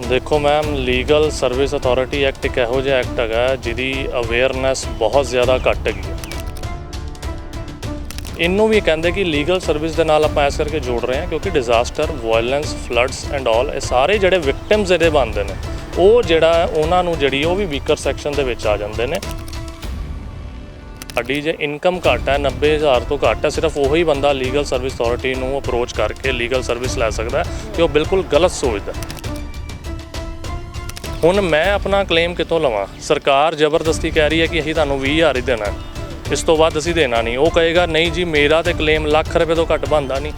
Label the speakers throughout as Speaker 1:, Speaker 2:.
Speaker 1: ਦੇਖੋ ma'am legal service authority act ਇੱਕ ਇਹੋ ਜਿਹਾ ਐਕਟ ਹੈਗਾ, ਜਿਹਦੀ ਅਵੇਅਰਨੈਸ ਬਹੁਤ ਜ਼ਿਆਦਾ ਘੱਟ ਹੈਗੀ ਹੈ। ਇਹਨੂੰ ਵੀ ਕਹਿੰਦੇ ਕਿ ਲੀਗਲ ਸਰਵਿਸ ਦੇ ਨਾਲ ਆਪਾਂ ਇਸ ਕਰਕੇ ਜੋੜ ਰਹੇ ਹਾਂ ਕਿਉਂਕਿ disaster violence floods and all ਇਹ ਸਾਰੇ ਜਿਹੜੇ ਵਿਕਟਿਮਸ ਇਹਦੇ ਬਣਦੇ ਨੇ, ਉਹ ਜਿਹੜਾ ਉਹਨਾਂ ਨੂੰ ਜਿਹੜੀ ਉਹ ਵੀ ਵੀਕਰ ਸੈਕਸ਼ਨ ਦੇ ਵਿੱਚ ਆ ਜਾਂਦੇ ਨੇ। ਸਾਡੀ ਜੇ ਇਨਕਮ ਘੱਟ ਹੈ 90000 ਤੋਂ ਘੱਟ ਹੈ, ਸਿਰਫ ਉਹੀ ਬੰਦਾ ਲੀਗਲ ਸਰਵਿਸ ਅਥਾਰਟੀ ਨੂੰ ਅਪਰੋਚ ਕਰਕੇ ਲੀਗਲ ਸਰਵਿਸ ਲੈ ਸਕਦਾ ਹੈ ਤੇ ਉਹ ਬਿਲਕੁਲ ਗਲਤ ਸੋਚਦਾ ਹੁਣ ਮੈਂ ਆਪਣਾ ਕਲੇਮ ਕਿੱਥੋਂ ਲਵਾਂ? ਸਰਕਾਰ ਜ਼ਬਰਦਸਤੀ ਕਹਿ ਰਹੀ ਹੈ ਕਿ ਅਸੀਂ ਤੁਹਾਨੂੰ 20000 ਹੀ ਦੇਣਾ ਇਸ ਤੋਂ ਵੱਧ ਅਸੀਂ ਦੇਣਾ ਨਹੀਂ। ਉਹ ਕਹੇਗਾ, ਨਹੀਂ ਜੀ, ਮੇਰਾ ਤੇ ਕਲੇਮ ਲੱਖ ਰੁਪਏ ਤੋਂ ਘੱਟ ਬਣਦਾ ਨਹੀਂ।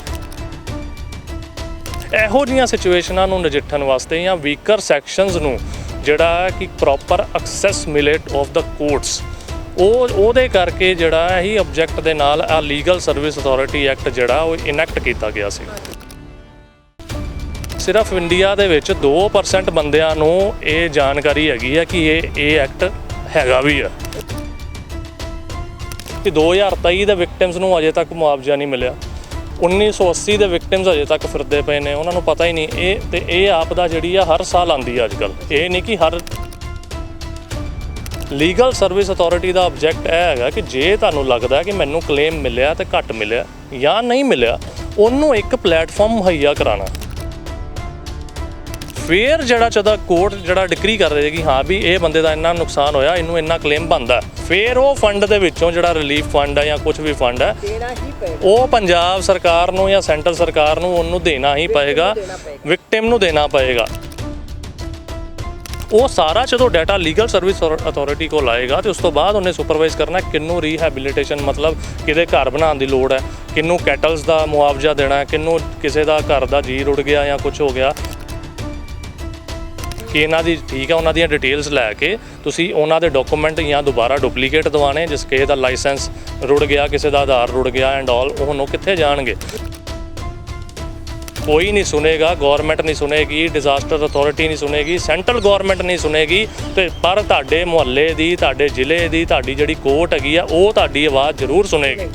Speaker 1: ਇਹੋ ਜਿਹੀਆਂ ਸਿਚੁਏਸ਼ਨਾਂ ਨੂੰ ਨਜਿੱਠਣ ਵਾਸਤੇ ਜਾਂ ਵੀਕਰ ਸੈਕਸ਼ਨਸ ਨੂੰ ਜਿਹੜਾ ਕਿ ਪ੍ਰੋਪਰ ਐਕਸੈਸ ਮਿਲੇ ਆਫ ਦਾ ਕੋਰਟਸ ਉਹ, ਉਹਦੇ ਕਰਕੇ ਜਿਹੜਾ ਇਹੀ ਆਬਜੈਕਟ ਦੇ ਨਾਲ ਆ ਲੀਗਲ ਸਰਵਿਸ ਅਥਾਰਟੀ ਐਕਟ ਜਿਹੜਾ ਉਹ ਇਨੈਕਟ ਕੀਤਾ ਗਿਆ ਸੀ। ਸਿਰਫ ਇੰਡੀਆ ਦੇ ਵਿੱਚ 2% ਬੰਦਿਆਂ ਨੂੰ ਇਹ ਜਾਣਕਾਰੀ ਹੈਗੀ ਹੈ ਕਿ ਇਹ ਇਹ ਐਕਟ ਹੈਗਾ ਵੀ ਆ। ਕਿ 2023 ਦੇ ਵਿਕਟਿਮਸ ਨੂੰ ਅਜੇ ਤੱਕ ਮੁਆਵਜ਼ਾ ਨਹੀਂ ਮਿਲਿਆ। 1980 ਦੇ ਵਿਕਟਿਮਸ ਅਜੇ ਤੱਕ ਫਿਰਦੇ ਪਏ ਨੇ, ਉਹਨਾਂ ਨੂੰ ਪਤਾ ਹੀ ਨਹੀਂ। ਇਹ ਤੇ ਇਹ ਆਪਦਾ ਜਿਹੜੀ ਆ ਹਰ ਸਾਲ ਆਂਦੀ ਆ ਅੱਜ ਕੱਲ ਇਹ ਨਹੀਂ ਕਿ ਹਰ ਲੀਗਲ ਸਰਵਿਸ ਅਥਾਰਟੀ ਦਾ ਆਬਜੈਕਟ ਇਹ ਹੈਗਾ ਕਿ ਜੇ ਤੁਹਾਨੂੰ ਲੱਗਦਾ ਕਿ ਮੈਨੂੰ ਕਲੇਮ ਮਿਲਿਆ ਤੇ ਘੱਟ ਮਿਲਿਆ ਜਾਂ ਨਹੀਂ ਮਿਲਿਆ, ਉਹਨੂੰ ਇੱਕ ਪਲੇਟਫਾਰਮ ਮੁਹੱਈਆ ਕਰਾਉਣਾ। ਫੇਰ ਜਿਹੜਾ ਚਦਾ ਕੋਰਟ ਜਿਹੜਾ ਡਿਕਰੀ ਕਰ ਰਹੀ ਹੈ ਕਿ ਹਾਂ ਵੀ ਇਹ ਬੰਦੇ ਦਾ ਇੰਨਾ ਨੁਕਸਾਨ ਹੋਇਆ ਇਹਨੂੰ ਇੰਨਾ ਕਲੇਮ ਬਣਦਾ ਫੇਰ ਉਹ ਫੰਡ ਦੇ ਵਿੱਚੋਂ ਜਿਹੜਾ ਰਿਲੀਫ ਫੰਡ ਹੈ ਜਾਂ ਕੁਝ ਵੀ ਫੰਡ ਹੈ ਉਹ ਪੰਜਾਬ ਸਰਕਾਰ ਨੂੰ ਜਾਂ ਸੈਂਟਰ ਸਰਕਾਰ ਨੂੰ ਉਹਨੂੰ ਦੇਣਾ ਹੀ ਪਏਗਾ। ਵਿਕਟਿਮ ਨੂੰ ਦੇਣਾ ਪਏਗਾ। ਉਹ ਸਾਰਾ ਜਦੋਂ ਡਾਟਾ ਲੀਗਲ ਸਰਵਿਸ ਅਥਾਰਟੀ ਕੋਲ ਆਏਗਾ ਤੇ ਉਸ ਤੋਂ ਬਾਅਦ ਉਹਨੇ ਸੁਪਰਵਾਈਜ਼ ਕਰਨਾ ਕਿੰਨੂੰ ਰੀਹੈਬਿਲਿਟੇਸ਼ਨ ਮਤਲਬ ਕਿਹਦੇ ਘਰ ਬਣਾਉਣ ਦੀ ਲੋੜ ਹੈ ਕਿੰਨੂੰ ਕੈਟਲਸ ਦਾ ਮੁਆਵਜ਼ਾ ਦੇਣਾ ਹੈ ਕਿੰਨੂੰ ਕਿਸੇ ਦਾ ਘਰ ਦਾ ਜੀ ਰੁੜ ਗਿਆ ਜਾਂ ਕੁਝ ਹੋ ਗਿਆ। ਕਿ ਇਹਨਾਂ ਦੀ ਠੀਕ ਹੈ ਉਹਨਾਂ ਦੀਆਂ ਡਿਟੇਲਸ ਲੈ ਕੇ ਤੁਸੀਂ ਉਹਨਾਂ ਦੇ ਡਾਕੂਮੈਂਟ ਜਾਂ ਦੁਬਾਰਾ ਡੁਪਲੀਕੇਟ ਦਿਵਾਣੇ ਜਿਸ ਕਿਸੇ ਦਾ ਲਾਇਸੈਂਸ ਰੁੜ ਗਿਆ, ਕਿਸੇ ਦਾ ਆਧਾਰ ਰੁੜ ਗਿਆ ਐਂਡ ਆਲ ਉਹ ਕਿੱਥੇ ਜਾਣਗੇ? ਕੋਈ ਨਹੀਂ ਸੁਨੇਗਾ ਗਵਰਨਮੈਂਟ ਨਹੀਂ ਸੁਨੇਗੀ ਡਿਜ਼ਾਸਟਰ ਅਥਾਰਟੀ ਨਹੀਂ ਸੁਨੇਗੀ ਸੈਂਟਰਲ ਗਵਰਨਮੈਂਟ ਨਹੀਂ ਸੁਨੇਗੀ, ਤੇ ਪਰ ਤੁਹਾਡੇ ਮੁਹੱਲੇ ਦੀ, ਤੁਹਾਡੇ ਜ਼ਿਲ੍ਹੇ ਦੀ, ਤੁਹਾਡੀ ਜਿਹੜੀ ਕੋਰਟ ਹੈਗੀ ਆ, ਉਹ ਤੁਹਾਡੀ ਆਵਾਜ਼ ਜ਼ਰੂਰ ਸੁਨੇਗੀ।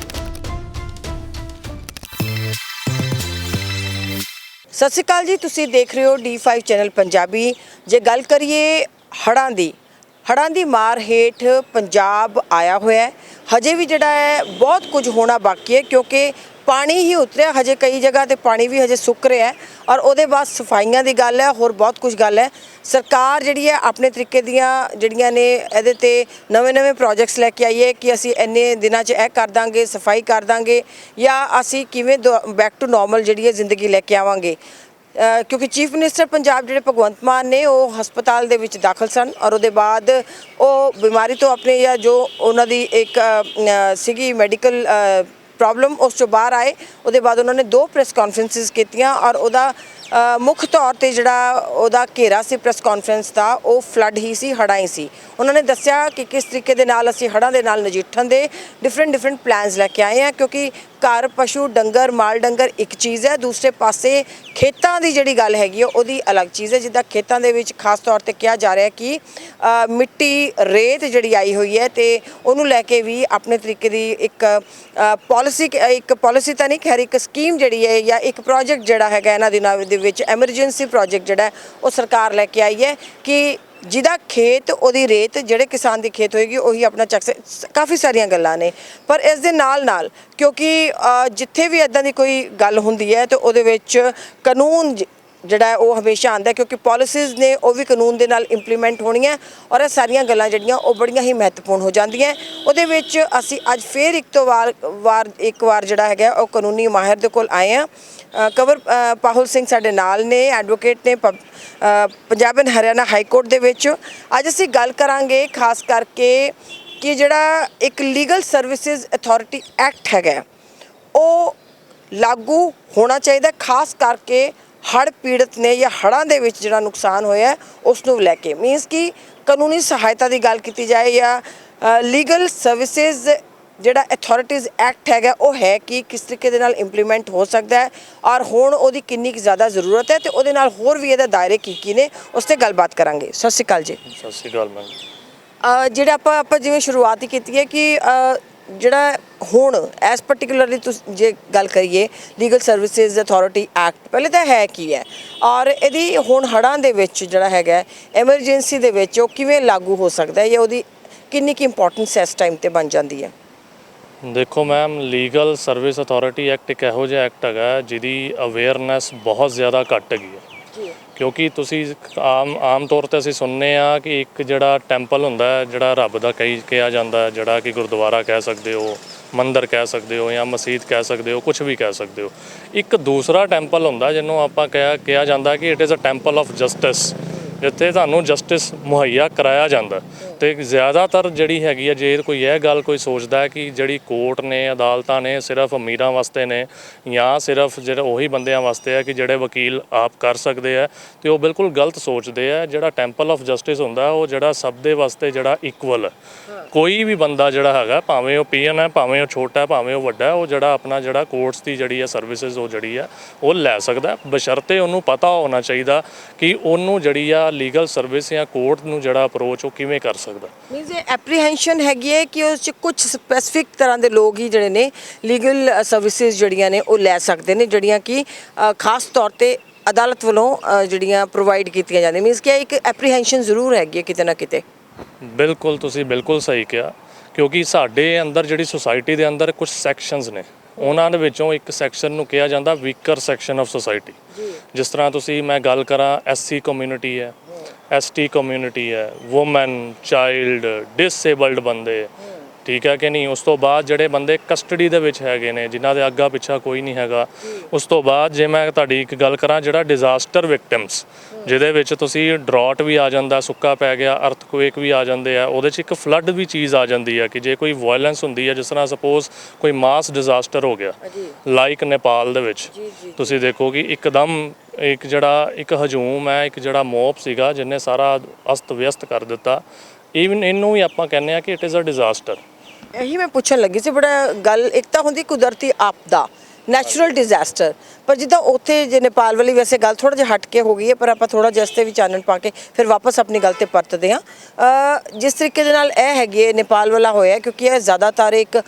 Speaker 2: ਸਤਿ ਸ਼੍ਰੀ ਅਕਾਲ ਜੀ, ਤੁਸੀਂ ਦੇਖ ਰਹੇ ਹੋ D5 ਚੈਨਲ ਪੰਜਾਬੀ। ਜੇ ਗੱਲ ਕਰੀਏ ਹੜ੍ਹਾਂ ਦੀ ਹੜ੍ਹਾਂ ਦੀ ਮਾਰ ਹੇਠ ਪੰਜਾਬ ਆਇਆ ਹੋਇਆ ਹੈ। ਹਜੇ ਵੀ ਜਿਹੜਾ ਹੈ, ਬਹੁਤ ਕੁਝ ਹੋਣਾ ਬਾਕੀ ਹੈ, ਕਿਉਂਕਿ ਪਾਣੀ ਹੀ ਉਤਰਿਆ, ਹਜੇ ਕਈ ਜਗ੍ਹਾ ਤੇ ਪਾਣੀ ਵੀ ਹਜੇ ਸੁੱਕ ਰਿਹਾ ਹੈ ਔਰ ਉਹਦੇ ਬਾਅਦ ਸਫਾਈਆਂ ਦੀ ਗੱਲ ਹੈ, ਹੋਰ ਬਹੁਤ ਕੁਝ ਗੱਲ ਹੈ। ਸਰਕਾਰ ਜਿਹੜੀ ਹੈ ਆਪਣੇ ਤਰੀਕੇ ਦੀਆਂ ਜਿਹੜੀਆਂ ਨੇ ਇਹਦੇ ਤੇ ਨਵੇਂ-ਨਵੇਂ ਪ੍ਰੋਜੈਕਟਸ ਲੈ ਕੇ ਆਈਏ ਕਿ ਅਸੀਂ ਇੰਨੇ ਦਿਨਾਂ 'ਚ ਇਹ ਕਰ ਦਾਂਗੇ, ਸਫ਼ਾਈ ਕਰ ਦਾਂਗੇ ਜਾਂ ਅਸੀਂ ਕਿਵੇਂ ਬੈਕ ਟੂ ਨਾਰਮਲ ਜਿਹੜੀ ਹੈ ਜ਼ਿੰਦਗੀ ਲੈ ਕੇ ਆਵਾਂਗੇ। ਕਿਉਂਕਿ ਚੀਫ ਮਿਨਿਸਟਰ ਪੰਜਾਬ ਜਿਹੜੇ ਭਗਵੰਤ ਮਾਨ ਨੇ ਉਹ ਹਸਪਤਾਲ ਦੇ ਵਿੱਚ ਦਾਖਲ ਸਨ ਔਰ ਉਹਦੇ ਬਾਅਦ ਉਹ ਬਿਮਾਰੀ ਤੋਂ ਆਪਣੇ ਜਾਂ ਜੋ ਉਹਨਾਂ ਦੀ ਇੱਕ ਸੀਗੀ ਮੈਡੀਕਲ ਪ੍ਰੋਬਲਮ ਉਸ ਚੋਂ ਬਾਹਰ ਆਏ। ਉਹਦੇ ਬਾਅਦ ਉਹਨਾਂ ਨੇ ਦੋ ਪ੍ਰੈਸ ਕਾਨਫਰੰਸਿਸ ਕੀਤੀਆਂ ਔਰ ਉਹਦਾ ਮੁੱਖ ਤੌਰ ਤੇ ਜਿਹੜਾ ਉਹਦਾ ਘੇਰਾ ਸੀ ਪ੍ਰੈਸ ਕਾਨਫਰੰਸ ਦਾ, ਉਹ ਫਲੱਡ ਹੀ ਸੀ, ਹੜ੍ਹਾਂ ਹੀ ਸੀ। ਉਹਨਾਂ ਨੇ ਦੱਸਿਆ ਕਿ ਕਿਸ ਤਰੀਕੇ ਦੇ ਨਾਲ ਅਸੀਂ ਹੜ੍ਹਾਂ ਦੇ ਨਾਲ ਨਜਿੱਠਣ ਦੇ ਡਿਫਰੈਂਟ ਡਿਫਰੈਂਟ ਪਲਾਨਸ ਲੈ ਕੇ ਆਏ ਹਾਂ, ਕਿਉਂਕਿ ਘਰ, ਪਸ਼ੂ, ਡੰਗਰ, ਮਾਲ, ਡੰਗਰ ਇੱਕ ਚੀਜ਼ ਹੈ, ਦੂਸਰੇ ਪਾਸੇ ਖੇਤਾਂ ਦੀ ਜਿਹੜੀ ਗੱਲ ਹੈਗੀ ਹੈ ਉਹਦੀ ਅਲੱਗ ਚੀਜ਼ ਹੈ, ਜਿੱਦਾਂ ਖੇਤਾਂ ਦੇ ਵਿੱਚ ਖਾਸ ਤੌਰ ਤੇ ਕਿਹਾ ਜਾ ਰਿਹਾ ਕਿ ਮਿੱਟੀ ਰੇਤ ਜਿਹੜੀ ਆਈ ਹੋਈ ਹੈ ਤੇ ਉਹਨੂੰ ਲੈ ਕੇ ਵੀ ਆਪਣੇ ਤਰੀਕੇ ਦੀ ਇੱਕ ਪਾਲਿਸੀ ਇੱਕ ਪਾਲਿਸੀ ਤਾਂ ਨਹੀਂ, ਖੈਰ ਇੱਕ ਸਕੀਮ ਜਿਹੜੀ ਹੈ ਜਾਂ ਇੱਕ ਪ੍ਰੋਜੈਕਟ ਜਿਹੜਾ ਹੈਗਾ, ਇਹਨਾਂ ਦਿਨਾਂ ਦੇ ਵਿੱਚ ਐਮਰਜੈਂਸੀ ਪ੍ਰੋਜੈਕਟ ਜਿਹੜਾ ਉਹ ਸਰਕਾਰ ਲੈ ਕੇ ਆਈ ਹੈ ਕਿ ਜਿਹਦਾ ਖੇਤ, ਉਹਦੀ ਰੇਤ ਜਿਹੜੇ ਕਿਸਾਨ ਦੀ ਖੇਤ ਹੋਏਗੀ, ਉਹੀ ਆਪਣਾ ਚੱਕ ਕਾਫੀ ਸਾਰੀਆਂ ਗੱਲਾਂ ਨੇ। ਪਰ ਇਸ ਦੇ ਨਾਲ ਨਾਲ ਕਿਉਂਕਿ ਜਿੱਥੇ ਵੀ ਇਦਾਂ ਦੀ ਕੋਈ ਗੱਲ ਹੁੰਦੀ ਹੈ, ਤੇ ਉਹਦੇ ਵਿੱਚ ਕਾਨੂੰਨ ਜਿਹੜਾ ਉਹ ਹਮੇਸ਼ਾ ਆਂਦਾ ਕਿਉਂਕਿ ਪਾਲਿਸੀਜ਼ ਨੇ ਉਹ ਵੀ ਕਾਨੂੰਨ ਦੇ ਨਾਲ ਇੰਪਲੀਮੈਂਟ ਹੋਣੀਆਂ ਔਰ ਇਹ ਸਾਰੀਆਂ ਗੱਲਾਂ ਜਿਹੜੀਆਂ ਉਹ ਬੜੀਆਂ ਹੀ ਮਹੱਤਵਪੂਰਨ ਹੋ ਜਾਂਦੀਆਂ ਉਹਦੇ ਵਿੱਚ ਅਸੀਂ ਅੱਜ ਫੇਰ ਇੱਕ ਤੋਂ ਵਾਰ ਵਾਰ ਇੱਕ ਵਾਰ ਜਿਹੜਾ ਹੈਗਾ ਉਹ ਕਾਨੂੰਨੀ ਮਾਹਿਰ ਦੇ ਕੋਲ ਆਏ ਆ ਕਵਰ ਪਾਹੁਲ ਸਿੰਘ ਸਾਡੇ ਨਾਲ ਨੇ ਐਡਵੋਕੇਟ ਨੇ pub- Punjab and Haryana high court ਦੇ ਵਿੱਚ। ਅੱਜ ਅਸੀਂ ਗੱਲ ਕਰਾਂਗੇ ਖਾਸ ਕਰਕੇ ਕਿ ਜਿਹੜਾ ਇੱਕ ਲੀਗਲ ਸਰਵਿਸਿਜ਼ ਅਥਾਰਟੀ ਐਕਟ ਹੈਗਾ ਉਹ ਲਾਗੂ ਹੋਣਾ ਚਾਹੀਦਾ ਖਾਸ ਕਰਕੇ ਹੜ੍ਹ ਪੀੜਤ ਨੇ ਜਾਂ ਹੜ੍ਹਾਂ ਦੇ ਵਿੱਚ ਜਿਹੜਾ ਨੁਕਸਾਨ ਹੋਇਆ ਉਸ ਨੂੰ ਲੈ ਕੇ। ਮੀਨਸ ਕਿ ਕਾਨੂੰਨੀ ਸਹਾਇਤਾ ਦੀ ਗੱਲ ਕੀਤੀ ਜਾਏ ਜਾਂ ਲੀਗਲ ਸਰਵਿਸਿਜ਼ ਜਿਹੜਾ ਅਥਾਰਟੀਜ਼ ਐਕਟ ਹੈਗਾ ਉਹ ਹੈ ਕਿ ਕਿਸ ਤਰੀਕੇ ਦੇ ਨਾਲ ਇੰਪਲੀਮੈਂਟ ਹੋ ਸਕਦਾ ਹੈ ਔਰ ਹੁਣ ਉਹਦੀ ਕਿੰਨੀ ਕੁ ਜ਼ਿਆਦਾ ਜ਼ਰੂਰਤ ਹੈ ਤੇ ਉਹਦੇ ਨਾਲ ਹੋਰ ਵੀ ਇਹਦਾ ਦਾਇਰੇ ਕੀ ਕੀ ਨੇ ਉਸ ਤੇ ਗੱਲਬਾਤ ਕਰਾਂਗੇ। ਸਤਿ ਸ਼੍ਰੀ ਅਕਾਲ ਜੀ।
Speaker 1: ਸਤਿ ਸ਼੍ਰੀ ਅਕਾਲ ਮੈਮ।
Speaker 2: ਜਿਹੜਾ ਆਪਾਂ ਆਪਾਂ ਜਿਵੇਂ ਸ਼ੁਰੂਆਤ ਹੀ ਕੀਤੀ ਹੈ ਕਿ ਜਿਹੜਾ ਹੁਣ ਐਸ ਪਾਰਟਿਕੂਲਰਲੀ ਤੁਸੀਂ ਜੇ ਗੱਲ ਕਰੀਏ ਲੀਗਲ ਸਰਵਿਸਿਜ਼ ਅਥਾਰਟੀ ਐਕਟ ਪਹਿਲੇ ਤਾਂ ਹੈ ਕੀ ਹੈ? ਔਰ ਇਹਦੀ ਹੁਣ ਹੜਾਂ ਦੇ ਵਿੱਚ ਜਿਹੜਾ ਹੈਗਾ ਐਮਰਜੈਂਸੀ ਦੇ ਵਿੱਚ ਉਹ ਕਿਵੇਂ ਲਾਗੂ ਹੋ ਸਕਦਾ ਹੈ ਜਾਂ ਉਹਦੀ ਕਿੰਨੀ ਕੀ ਇੰਪੋਰਟੈਂਸ ਇਸ ਟਾਈਮ ਤੇ ਬਣ ਜਾਂਦੀ ਹੈ?
Speaker 1: ਦੇਖੋ ma'am legal service authority act ਇੱਕ ਇਹੋ ਜਿਹਾ ਐਕਟ ਹੈਗਾ ਜਿਹਦੀ ਅਵੇਅਰਨੈਸ ਬਹੁਤ ਜ਼ਿਆਦਾ ਘੱਟ ਹੈਗੀ ਹੈ।
Speaker 2: ਜੀ।
Speaker 1: ਕਿਉਂਕਿ ਤੁਸੀਂ ਆਮ ਆਮ ਤੌਰ ਤੇ ਅਸੀਂ ਸੁਣਨੇ ਆ ਕਿ ਇੱਕ ਜਿਹੜਾ ਟੈਂਪਲ ਹੁੰਦਾ ਹੈ, ਜਿਹੜਾ ਰੱਬ ਦਾ ਕਹੀ, ਕਿਹਾ ਜਾਂਦਾ ਹੈ, ਜਿਹੜਾ ਕਿ ਗੁਰਦੁਆਰਾ ਕਹਿ ਸਕਦੇ ਹੋ, ਮੰਦਰ ਕਹਿ ਸਕਦੇ ਹੋ ਜਾਂ ਮਸਜਿਦ ਕਹਿ ਸਕਦੇ ਹੋ ਕੁਝ ਵੀ ਕਹਿ ਸਕਦੇ ਹੋ। ਇੱਕ ਦੂਸਰਾ ਟੈਂਪਲ ਹੁੰਦਾ ਜਿਹਨੂੰ ਆਪਾਂ ਕਿਹਾ ਕਿਹਾ ਜਾਂਦਾ ਕਿ it is a temple of justice ਜਿੱਥੇ ਤੁਹਾਨੂੰ ਜਸਟਿਸ ਮੁਹੱਈਆ ਕਰਾਇਆ ਜਾਂਦਾ ਤੇ ਜ਼ਿਆਦਾਤਰ ਜਿਹੜੀ ਹੈਗੀ ਆ, ਜੇ ਕੋਈ ਇਹ ਗੱਲ ਕੋਈ ਸੋਚਦਾ ਹੈ ਕਿ ਜਿਹੜੀ ਕੋਰਟ ਨੇ, ਅਦਾਲਤਾਂ ਨੇ ਸਿਰਫ ਅਮੀਰਾਂ ਵਾਸਤੇ ਨੇ ਜਾਂ ਸਿਰਫ ਜਿਹੜੇ ਉਹੀ ਬੰਦਿਆਂ ਵਾਸਤੇ ਹੈ ਕਿ ਜਿਹੜੇ ਵਕੀਲ ਆਪ ਕਰ ਸਕਦੇ ਆ, ਤੇ ਉਹ ਬਿਲਕੁਲ ਗਲਤ ਸੋਚਦੇ ਆ। ਜਿਹੜਾ ਟੈਂਪਲ ਆਫ ਜਸਟਿਸ ਹੁੰਦਾ, ਉਹ ਜਿਹੜਾ ਸਭ ਦੇ ਵਾਸਤੇ ਜਿਹੜਾ ਇਕੁਅਲ ਕੋਈ ਵੀ ਬੰਦਾ ਜਿਹੜਾ ਹੈਗਾ, ਭਾਵੇਂ ਉਹ ਪੀਐਨ ਹੈ, ਭਾਵੇਂ ਉਹ ਛੋਟਾ ਭਾਵੇਂ ਉਹ ਵੱਡਾ ਉਹ ਜਿਹੜਾ ਆਪਣਾ ਜਿਹੜਾ ਕੋਰਟਸ ਦੀ ਜਿਹੜੀ ਆ ਸਰਵਿਸਿਜ਼ ਉਹ ਜਿਹੜੀ ਆ, ਉਹ ਲੈ ਸਕਦਾ ਬਸ਼ਰਤੇ ਉਹਨੂੰ ਪਤਾ ਹੋਣਾ ਚਾਹੀਦਾ ਕਿ ਉਹਨੂੰ ਜਿਹੜੀ ਆ ਲੀਗਲ ਸਰਵਿਸ ਜਾਂ ਕੋਰਟ ਨੂੰ ਜਿਹੜਾ ਅਪਰੋਚ ਉਹ ਕਿਵੇਂ ਕਰ ਸਕਦਾ।
Speaker 2: ਮੀਨਸ ਇਹ ਐਪਰੀਹੈਂਸ਼ਨ ਹੈਗੀ ਹੈ ਕਿ ਉਸ ਚ ਕੁਝ ਸਪੈਸੀਫਿਕ ਤਰ੍ਹਾਂ ਦੇ ਲੋਕ ਹੀ ਜਿਹੜੇ ਨੇ ਲੀਗਲ ਸਰਵਿਸਿਜ਼ ਜਿਹੜੀਆਂ ਨੇ ਉਹ ਲੈ ਸਕਦੇ ਨੇ ਜਿਹੜੀਆਂ ਕਿ ਅ, ਖਾਸ ਤੌਰ ਤੇ ਅਦਾਲਤ ਵੱਲੋਂ ਅ, ਜਿਹੜੀਆਂ ਪ੍ਰੋਵਾਈਡ ਕੀਤੀਆਂ ਜਾਂਦੀਆਂ। ਮੀਨਸ ਕਿ ਇੱਕ ਐਪਰੀਹੈਂਸ਼ਨ ਜ਼ਰੂਰ ਹੈਗੀ ਹੈ ਕਿਤੇ ਨਾ ਕਿਤੇ।
Speaker 1: ਬਿਲਕੁਲ ਤੁਸੀਂ ਬਿਲਕੁਲ ਸਹੀ ਕਿਹਾ। ਕਿਉਂਕਿ ਸਾਡੇ ਅੰਦਰ ਜਿਹੜੀ ਸੁਸਾਇਟੀ ਦੇ ਅੰਦਰ ਕੁਝ ਸੈਕਸ਼ਨਸ ਨੇ ਉਹਨਾਂ ਦੇ ਵਿੱਚੋਂ ਇੱਕ ਸੈਕਸ਼ਨ ਨੂੰ ਕਿਹਾ ਜਾਂਦਾ ਵੀਕਰ ਸੈਕਸ਼ਨ ਆਫ ਸੁਸਾਇਟੀ ਜਿਸ ਤਰ੍ਹਾਂ ਤੁਸੀਂ ਮੈਂ ਗੱਲ ਕਰਾਂ ਐਸਸੀ ਕਮਿਊਨਿਟੀ ਹੈ। ਐਸਟੀ ਕਮਿਊਨਿਟੀ ਹੈ ਔਮਨ ਚਾਈਲਡ ਡਿਸੇਬਲਡ ਬੰਦੇ। ਠੀਕ ਹੈ ਕਿ ਨਹੀਂ? ਉਸ ਤੋਂ ਬਾਅਦ ਜਿਹੜੇ ਬੰਦੇ ਕਸਟਡੀ ਦੇ ਵਿੱਚ ਹੈਗੇ ਨੇ ਜਿਨ੍ਹਾਂ ਦੇ ਅੱਗਾ ਪਿੱਛਾ ਕੋਈ ਨਹੀਂ ਹੈਗਾ ਉਸ ਤੋਂ ਬਾਅਦ ਜੇ ਮੈਂ ਤੁਹਾਡੀ ਇੱਕ ਗੱਲ ਕਰਾਂ ਜਿਹੜਾ ਡਿਜ਼ਾਸਟਰ ਵਿਕਟਿਮਸ ਜਿਹਦੇ ਵਿੱਚ ਤੁਸੀਂ ਡਰਾਟ ਵੀ ਆ ਜਾਂਦਾ ਸੁੱਕਾ ਪੈ ਗਿਆ ਅਰਥਕੁਏਕ ਵੀ ਆ ਜਾਂਦੇ ਆ ਉਹਦੇ 'ਚ ਇੱਕ ਫਲੱਡ ਵੀ ਚੀਜ਼ ਆ ਜਾਂਦੀ ਹੈ ਕਿ ਜੇ ਕੋਈ ਵਾਇਲੈਂਸ ਹੁੰਦੀ ਹੈ ਜਿਸ ਤਰ੍ਹਾਂ ਸਪੋਜ਼ ਕੋਈ ਮਾਸ ਡਿਜ਼ਾਸਟਰ ਹੋ ਗਿਆ ਲਾਈਕ ਨੇਪਾਲ ਦੇ ਵਿੱਚ ਤੁਸੀਂ ਦੇਖੋ ਕਿ ਇੱਕਦਮ ਇੱਕ ਜਿਹੜਾ ਇੱਕ ਹਜੂਮ ਹੈ ਇੱਕ ਜਿਹੜਾ ਮੋਬ ਸੀਗਾ ਜਿਹਨੇ ਸਾਰਾ ਅਸਤ ਵਿਅਸਤ ਕਰ ਦਿੱਤਾ। ਈਵਨ ਇਹਨੂੰ ਵੀ ਆਪਾਂ ਕਹਿੰਦੇ ਆ ਕਿ ਇਟ ਇਜ਼ ਅ ਡਿਜ਼ਾਸਟਰ
Speaker 2: ਇਹੀ ਮੈਂ ਪੁੱਛਣ ਲੱਗੀ ਸੀ, ਬੜਾ ਗੱਲ, ਇੱਕ ਤਾਂ ਹੁੰਦੀ ਕੁਦਰਤੀ ਆਪਦਾ ਨੈਚੁਰਲ ਡਿਜ਼ਾਸਟਰ ਪਰ ਜਿੱਦਾਂ ਉੱਥੇ ਜੇ ਨੇਪਾਲ ਵਾਲੀ ਵੈਸੇ ਗੱਲ ਥੋੜਾ ਜਿਹਾ ਹਟ ਕੇ ਹੋ ਗਈ ਹੈ, ਪਰ ਆਪਾਂ ਥੋੜਾ ਜਿਹਾ ਇਸ ਤੇ ਵੀ ਚਾਨਣ ਪਾ ਕੇ ਫਿਰ ਵਾਪਸ ਆਪਣੀ ਗੱਲ ਤੇ ਪਰਤਦੇ ਹਾਂ। ਜਿਸ ਤਰੀਕੇ ਦੇ ਨਾਲ ਇਹ ਹੈਗੀ ਹੈ, ਨੇਪਾਲ ਵਾਲਾ ਹੋਇਆ ਕਿਉਂਕਿ ਇਹ ਜ਼ਿਆਦਾਤਰ ਇੱਕ